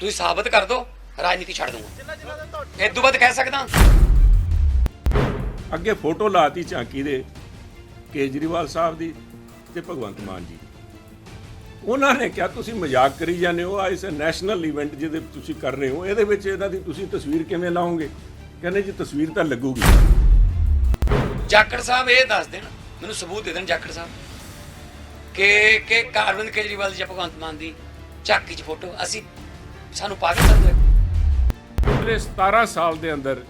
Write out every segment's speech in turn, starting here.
ਤੁਸੀਂ ਸਾਬਤ ਕਰ ਦਿਓ ਰਾਜਨੀਤੀ ਛੱਡ ਦੂੰਗਾ ਇਹ ਤੋਂ ਵੱਧ ਕਹਿ ਸਕਦਾ। ਅੱਗੇ ਫੋਟੋ ਲਾਤੀ ਝਾਂਕੀ ਦੇ ਕੇਜਰੀਵਾਲ ਸਾਹਿਬ ਦੀ ਤੇ ਭਗਵੰਤ ਮਾਨ ਜੀ। ਦੀ ਉਹਨਾਂ ਨੇ ਕਿਹਾ ਤੁਸੀਂ ਮਜ਼ਾਕ ਕਰੀ ਜਾਂਦੇ ਹੋ। ਆ ਇਸ ਨੈਸ਼ਨਲ ਇਵੈਂਟ ਜਿਹਦੇ ਤੁਸੀਂ ਕਰ ਰਹੇ ਹੋ ਇਹਦੇ ਵਿੱਚ ਇਹਨਾਂ ਦੀ ਤੁਸੀਂ ਤਸਵੀਰ ਕਿਵੇਂ ਲਾਓਗੇ? ਕਹਿੰਦੇ ਜੀ ਤਸਵੀਰ ਤਾਂ ਲੱਗੂਗੀ। ਜਾਖੜ ਸਾਹਿਬ ਇਹ ਦੱਸ ਦੇਣ ਮੈਨੂੰ ਸਬੂਤ ਦੇ ਦੇਣ ਜਾਖੜ ਸਾਹਿਬ ਕਿ ਕਿ ਅਰਵਿੰਦ ਕੇਜਰੀਵਾਲ ਜਾਂ ਭਗਵੰਤ ਮਾਨ ਦੀ ਝਾਕੀ 'ਚ ਫੋਟੋ ਅਸੀਂ ਸਾਨੂੰ ਪਾਗਲ ਸਮਝਦੇ ਪਿਛਲੇ 17 ਸਾਲ ਦੇ ਅੰਦਰ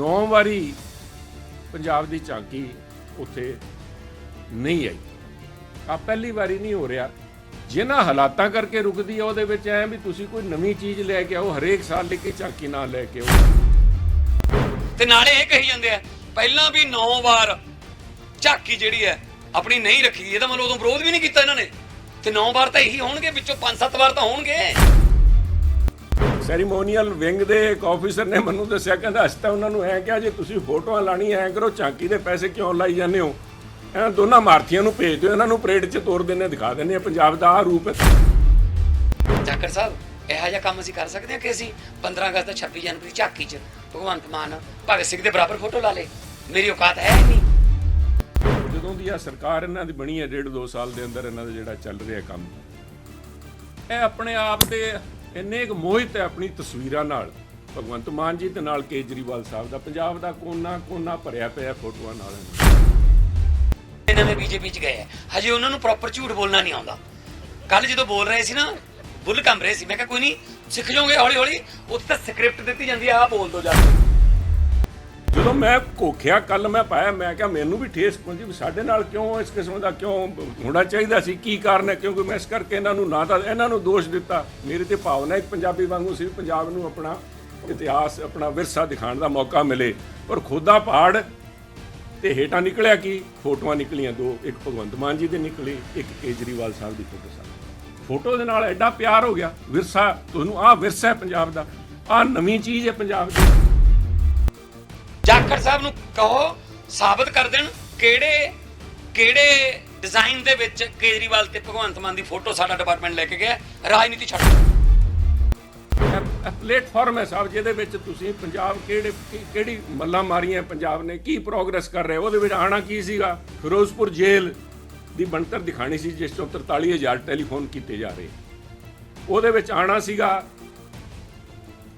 9 ਵਾਰੀ ਪੰਜਾਬ ਦੀ ਝਾਂਕੀ ਉੱਥੇ ਨਹੀਂ ਆਈ। ਆ ਪਹਿਲੀ ਵਾਰੀ ਨਹੀਂ ਹੋ ਰਿਹਾ। ਜਿਨ੍ਹਾਂ ਹਾਲਾਤਾਂ ਕਰਕੇ ਰੁਕਦੀ ਆ ਉਹਦੇ ਵਿੱਚ ਐ ਵੀ ਤੁਸੀਂ ਕੋਈ ਨਵੀਂ ਚੀਜ਼ ਲੈ ਕੇ ਆਓ ਹਰੇਕ ਸਾਲ ਲੈ ਕੇ ਝਾਂਕੀ ਨਾ ਲੈ ਕੇ ਆਓ। ਤੇ ਨਾਲੇ ਇਹ ਕਹੀ ਜਾਂਦੇ ਆ ਪਹਿਲਾਂ ਵੀ 9 ਵਾਰ ਝਾਕੀ ਜਿਹੜੀ ਹੈ ਆਪਣੀ ਨਹੀਂ ਰੱਖੀ ਇਹਦਾ ਮਤਲਬ ਉਦੋਂ ਵਿਰੋਧ ਵੀ ਨਹੀਂ ਕੀਤਾ ਇਹਨਾਂ ਨੇ। ਤੇ 9 ਵਾਰ ਤਾਂ ਇਹੀ ਹੋਣਗੇ ਵਿੱਚੋਂ 5-7 ਵਾਰ ਤਾਂ ਹੋਣਗੇ। ਸੈਰੀਮੋਨੀਅਲ ਵਿੰਗ ਦੇ ਇੱਕ ਆਫੀਸਰ ਨੇ ਮੈਨੂੰ ਦੱਸਿਆ ਕਹਿੰਦਾ ਅਸੀਂ ਤਾਂ ਉਹਨਾਂ ਨੂੰ ਐ ਕਿਹਾ ਜੇ ਤੁਸੀਂ ਫੋਟੋਆਂ ਲਾਣੀ ਐ ਕਰੋ ਝਾਂਕੀ ਦੇ ਪੈਸੇ ਕਿਉਂ ਲਾਈ ਜਾਂਦੇ ਹੋ? ਇਹਨਾਂ ਦੋਨਾਂ ਮਾਰਥੀਆਂ ਨੂੰ ਭੇਜ ਦਿਓ ਇਹਨਾਂ ਨੂੰ ਪਰੇਡ 'ਚ ਤੋਰ ਦਿੰਨੇ ਦਿਖਾ ਦਿੰਨੇ ਆ ਪੰਜਾਬ ਦਾ ਆ ਰੂਪ ਜਾਖੜ ਸਾਹਿਬ ਇਹੋ ਜਿਹਾ ਕੰਮ ਅਸੀਂ ਕਰ ਸਕਦੇ ਹਾਂ ਕਿ ਅਸੀਂ 15 ਅਗਸਤ ਦਾ 26 ਜਨਵਰੀ ਝਾਕੀ 'ਚ ਭਗਵੰਤ ਮਾਨ ਭਗਤ ਸਿੰਘ ਦੇ ਬਰਾਬਰ ਫੋਟੋ ਲਾ ਲੇ ਮੇਰੀ ਔਕਾਤ ਹੀ ਨਹੀਂ। ਜਦੋਂ ਦੀ ਆ ਸਰਕਾਰ ਇਹਨਾਂ ਦੀ ਬਣੀ ਹੈ, ਡੇਢ ਦੋ ਸਾਲ ਦੇ ਅੰਦਰ ਇਹਨਾਂ ਦਾ ਜਿਹੜਾ ਚੱਲ ਰਿਹਾ ਕੰਮ, ਇਹ ਆਪਣੇ ਆਪ ਦੇ ਇੰਨੇ ਕੁ ਮੋਹਿਤ ਹੈ ਆਪਣੀ ਤਸਵੀਰਾਂ ਨਾਲ। ਭਗਵੰਤ ਮਾਨ ਜੀ ਤੇ ਨਾਲ ਕੇਜਰੀਵਾਲ ਸਾਹਿਬ ਦਾ, ਪੰਜਾਬ ਦਾ ਕੋਨਾ ਕੋਨਾ ਭਰਿਆ ਪਿਆ ਫੋਟੋਆਂ ਨਾਲ ਇਹਨਾਂ ਨੇ ਬੀਜੇਪੀ 'ਚ ਗਏ ਹਜੇ ਉਹਨਾਂ ਨੂੰ ਪ੍ਰੋਪਰ ਝੂਠ ਬੋਲਣਾ ਨਹੀਂ ਆਉਂਦਾ। ਕੱਲ ਜਦੋਂ ਬੋਲ ਰਹੇ ਸੀ ਨਾ, ਬੁੱਲ ਕੰਮ ਰਹੇ ਸੀ। ਮੈਂ ਕਿਹਾ, ਕੋਈ ਨਹੀਂ ਸਿੱਖ ਜਾਓਗੇ ਹੌਲੀ ਹੌਲੀ ਉੱਥੇ ਤਾਂ ਸਕ੍ਰਿਪਟ ਦਿੱਤੀ ਜਾਂਦੀ ਆ, ਆਹ ਬੋਲ ਦੋ ਜਾ ਕੇ। ਜਦੋਂ ਮੈਂ ਕੋਖਿਆ ਕੱਲ ਮੈਂ ਪਾਇਆ, ਮੈਂ ਕਿਹਾ ਮੈਨੂੰ ਵੀ ਠੇਸ ਪਹੁੰਚੀ ਵੀ ਸਾਡੇ ਨਾਲ ਕਿਉਂ ਇਸ ਕਿਸਮ ਦਾ ਕਿਉਂ ਹੋਣਾ ਚਾਹੀਦਾ ਸੀ, ਕੀ ਕਾਰਨ ਹੈ, ਕਿਉਂਕਿ ਮੈਂ ਇਸ ਕਰਕੇ ਇਹਨਾਂ ਨੂੰ ਨਾ ਤਾਂ ਇਹਨਾਂ ਨੂੰ ਦੋਸ਼ ਦਿੱਤਾ। ਮੇਰੇ ਤੇ ਭਾਵਨਾ ਇੱਕ ਪੰਜਾਬੀ ਵਾਂਗੂ ਸੀ ਪੰਜਾਬ ਨੂੰ ਆਪਣਾ ਇਤਿਹਾਸ, ਆਪਣਾ ਵਿਰਸਾ ਦਿਖਾਉਣ ਦਾ ਮੌਕਾ ਮਿਲੇ। ਪਰ ਖੁਦਾ ਪਹਾੜ ਤੇ ਹੇਠਾਂ ਨਿਕਲਿਆ ਕੀ? ਫੋਟੋਆਂ ਨਿਕਲੀਆਂ ਦੋ, ਇੱਕ ਭਗਵੰਤ ਮਾਨ ਜੀ ਦੀ ਨਿਕਲੀ, ਇੱਕ ਕੇਜਰੀਵਾਲ ਸਾਹਿਬ ਦੀ ਫੋਟੋ ਸਾਹਿਬ ਫੋਟੋ ਦੇ ਨਾਲ ਐਡਾ ਪਿਆਰ ਹੋ ਗਿਆ, ਵਿਰਸਾ, ਤੁਹਾਨੂੰ ਆਹ ਵਿਰਸਾ ਹੈ ਪੰਜਾਬ ਦਾ, ਆਹ ਨਵੀਂ ਚੀਜ਼ ਹੈ ਪੰਜਾਬ ਦੀ। ਜਾਖੜ ਸਾਹਿਬ ਨੂੰ ਕਹੋ, ਸਾਬਤ ਕਰ ਦੇਣ ਕਿਹੜੇ ਕਿਹੜੇ ਡਿਜ਼ਾਈਨ ਦੇ ਵਿੱਚ ਕੇਜਰੀਵਾਲ ਤੇ ਭਗਵੰਤ ਮਾਨ ਦੀ ਫੋਟੋ ਸਾਡਾ ਡਿਪਾਰਟਮੈਂਟ ਲੈ ਕੇ ਗਿਆ ਰਾਜਨੀਤੀ ਛੱਡ ਪਲੇਟਫਾਰਮ ਹੈ ਸਾਹਿਬ, ਜਿਹਦੇ ਵਿੱਚ ਤੁਸੀਂ ਪੰਜਾਬ ਕਿਹੜੇ ਕਿਹੜੀ ਮੱਲਾਂ ਮਾਰੀਆਂ ਪੰਜਾਬ ਨੇ, ਕੀ ਪ੍ਰੋਗਰੈਸ ਕਰ ਰਹੇ, ਉਹਦੇ ਵਿੱਚ ਆਣਾ ਕੀ ਸੀਗਾ? ਫਿਰੋਜ਼ਪੁਰ ਜੇਲ੍ਹ ਦੀ ਬਣਤਰ ਦਿਖਾਣੀ ਸੀ, ਜਿਸ ਤੋਂ 43000 ਟੈਲੀਫੋਨ ਕੀਤੇ ਜਾ ਰਹੇ। ਉਹਦੇ ਵਿੱਚ ਆਣਾ ਸੀਗਾ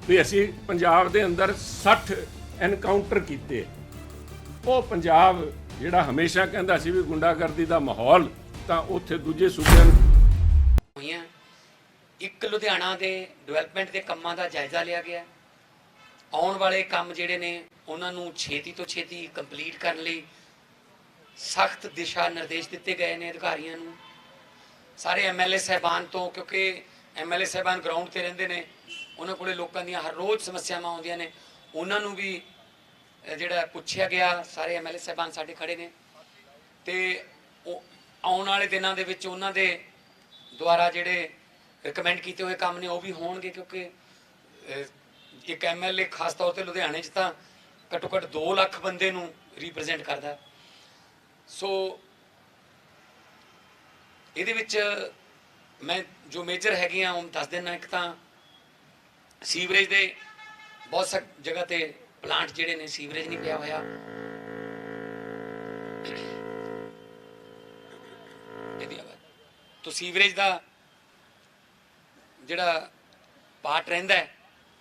ਵੀ ਅਸੀਂ ਪੰਜਾਬ ਦੇ ਅੰਦਰ 60 ਐਨਕਾਊਂਟਰ ਕੀਤੇ। ਉਹ ਪੰਜਾਬ ਜਿਹੜਾ ਹਮੇਸ਼ਾ ਕਹਿੰਦਾ ਸੀ ਵੀ ਗੁੰਡਾਗਰਦੀ ਦਾ ਮਾਹੌਲ, ਤਾਂ ਉੱਥੇ ਦੂਜੇ ਸੂਬਿਆਂ ਨੂੰ ਹੋਈਆਂ। ਇੱਕ ਲੁਧਿਆਣਾ ਦੇ ਡਿਵੈਲਪਮੈਂਟ ਦੇ ਕੰਮਾਂ ਦਾ ਜਾਇਜ਼ਾ ਲਿਆ ਗਿਆ। ਆਉਣ ਵਾਲੇ ਕੰਮ ਜਿਹੜੇ ਨੇ, ਉਹਨਾਂ ਨੂੰ ਛੇਤੀ ਤੋਂ ਛੇਤੀ ਕੰਪਲੀਟ ਕਰਨ ਲਈ ਸਖਤ ਦਿਸ਼ਾ ਨਿਰਦੇਸ਼ ਦਿੱਤੇ ਗਏ ਨੇ ਅਧਿਕਾਰੀਆਂ ਨੂੰ। ਸਾਰੇ ਐਮਐਲਏ ਸਹਿਬਾਨ ਤੋਂ, ਕਿਉਂਕਿ ਐਮਐਲਏ ਸਹਿਬਾਨ ਗਰਾਊਂਡ ਤੇ ਰਹਿੰਦੇ ਨੇ, ਉਹਨਾਂ ਕੋਲੇ ਲੋਕਾਂ ਦੀਆਂ ਹਰ ਰੋਜ਼ ਸਮੱਸਿਆਵਾਂ ਆਉਂਦੀਆਂ ਨੇ। ਉਹਨਾਂ ਨੂੰ ਵੀ ਜਿਹੜਾ ਪੁੱਛਿਆ ਗਿਆ ਸਾਰੇ ਐਮਐਲਏ ਸਾਹਿਬਾਨ ਸਾਡੇ ਖੜੇ ਨੇ। ਤੇ ਉਹ ਆਉਣ ਵਾਲੇ ਦਿਨਾਂ ਦੇ ਵਿੱਚ ਉਹਨਾਂ ਦੇ ਦੁਆਰਾ ਜਿਹੜੇ ਰეკਮੈਂਡ ਕੀਤੇ ਹੋਏ ਕੰਮ ਨੇ ਉਹ ਵੀ ਹੋਣਗੇ ਕਿਉਂਕਿ ਅਹ, ਇੱਕ ਐਮਐਲਏ ਖਾਸ ਤੌਰ ਤੇ ਲੁਧਿਆਣੇ 'ਚ ਤਾਂ ਘੱਟੋ ਘੱਟ 2 ਲੱਖ ਬੰਦੇ ਨੂੰ ਰਿਪਰੈਜ਼ੈਂਟ ਕਰਦਾ। ਸੋ ਇਹਦੇ ਵਿੱਚ ਮੈਂ ਜੋ ਮੇਜਰ ਹੈਗੀਆਂ ਉਹ ਦੱਸ ਦੇਣਾ ਇੱਕ ਤਾਂ ਸੀਵਰੇਜ ਦੇ ਬਹੁਤ ਸਕ ਜਗ੍ਹਾ ਤੇ ਪਲਾਂਟ ਜਿਹੜੇ ਨੇ ਸੀਵਰੇਜ ਨਹੀਂ ਪਿਆ ਹੋਇਆ। ਇਹਦੀ ਆਵਾਜ਼। ਤੋ ਸੀਵਰੇਜ ਦਾ ਜਿਹੜਾ ਪਾਰਟ ਰਹਿੰਦਾ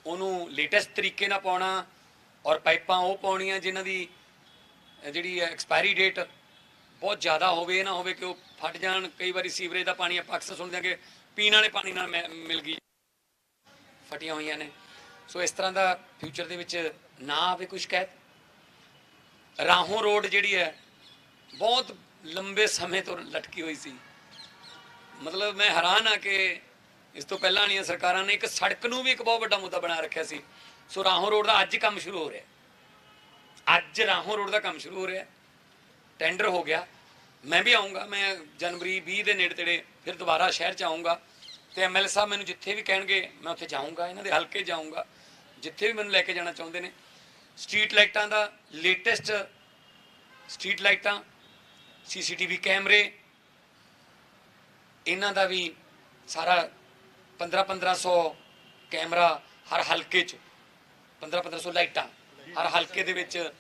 ਉਹਨੂੰ ਲੇਟੈਸਟ ਤਰੀਕੇ ਨਾਲ ਪਾਉਣਾ ਔਰ ਪਾਈਪਾਂ ਉਹ ਪਾਉਣੀਆਂ ਜਿਨ੍ਹਾਂ ਦੀ ਜਿਹੜੀ ਐਕਸਪਾਇਰੀ ਡੇਟ ਬਹੁਤ ਜ਼ਿਆਦਾ ਹੋਵੇ ਨਾ ਹੋਵੇ ਕਿ ਉਹ ਫਟ ਜਾਣ। ਕਈ ਵਾਰੀ ਸੀਵਰੇਜ ਦਾ ਪਾਣੀ ਆਪਾਂ ਅਕਸਰ ਸੁਣਦੇ ਹਾਂ ਕਿ ਪੀਣ ਵਾਲੇ ਪਾਣੀ ਨਾਲ ਮਿ- ਮਿਲ ਗਈ। ਫਟੀਆਂ ਹੋਈਆਂ ਨੇ। ਸੋ ਇਸ ਤਰ੍ਹਾਂ ਦਾ ਫਿਊਚਰ ਦੇ ਵਿੱਚ ਨਾ ਆਵੇ ਕੋਈ ਸ਼ਿਕਾਇਤ। ਰਾਹੋਂ ਰੋਡ ਜਿਹੜੀ ਹੈ, ਬਹੁਤ ਲੰਬੇ ਸਮੇਂ ਤੋਂ ਲਟਕੀ ਹੋਈ ਸੀ। ਮਤਲਬ ਮੈਂ ਹੈਰਾਨ ਆ ਕਿ ਇਸ ਤੋਂ ਪਹਿਲਾਂ ਵਾਲੀਆਂ ਸਰਕਾਰਾਂ ਨੇ ਇੱਕ ਸੜਕ ਨੂੰ ਵੀ ਇੱਕ ਬਹੁਤ ਵੱਡਾ ਮੁੱਦਾ ਬਣਾ ਰੱਖਿਆ ਸੀ। ਸੋ ਰਾਹੋਂ ਰੋਡ ਦਾ ਅੱਜ ਕੰਮ ਸ਼ੁਰੂ ਹੋ ਰਿਹਾ ਅੱਜ ਰਾਹੋਂ ਰੋਡ ਦਾ ਕੰਮ ਸ਼ੁਰੂ ਹੋ ਰਿਹਾ ਟੈਂਡਰ ਹੋ ਗਿਆ। ਮੈਂ ਵੀ ਆਉਂਗਾ ਮੈਂ ਜਨਵਰੀ 20 ਦੇ ਨੇੜੇ ਤੇੜੇ ਫਿਰ ਦੁਬਾਰਾ ਸ਼ਹਿਰ ਚ ਆਉਂਗਾ ਤੇ ਐਮਐਲ ਸਾਹਿਬ ਮੈਨੂੰ ਜਿੱਥੇ ਵੀ ਕਹਿਣਗੇ, ਮੈਂ ਉੱਥੇ ਜਾਊਂਗਾ। ਇਹਨਾਂ ਦੇ ਹਲਕੇ ਜਾਊਂਗਾ। ਜਿੱਥੇ ਵੀ ਮੈਨੂੰ ਲੈ ਕੇ ਜਾਣਾ ਚਾਹੁੰਦੇ ਨੇ। ਸਟਰੀਟ ਲਾਈਟਾਂ ਦਾ ਲੇਟੈਸਟ ਸਟਰੀਟ ਲਾਈਟਾਂ, ਸੀਸੀਟੀਵੀ ਕੈਮਰੇ, ਇਹਨਾਂ ਦਾ ਵੀ ਸਾਰਾ 15 1500 ਕੈਮਰਾ ਹਰ ਹਲਕੇ 'ਚ 15 1500 ਲਾਈਟਾਂ ਹਰ ਹਲਕੇ ਦੇ ਵਿੱਚ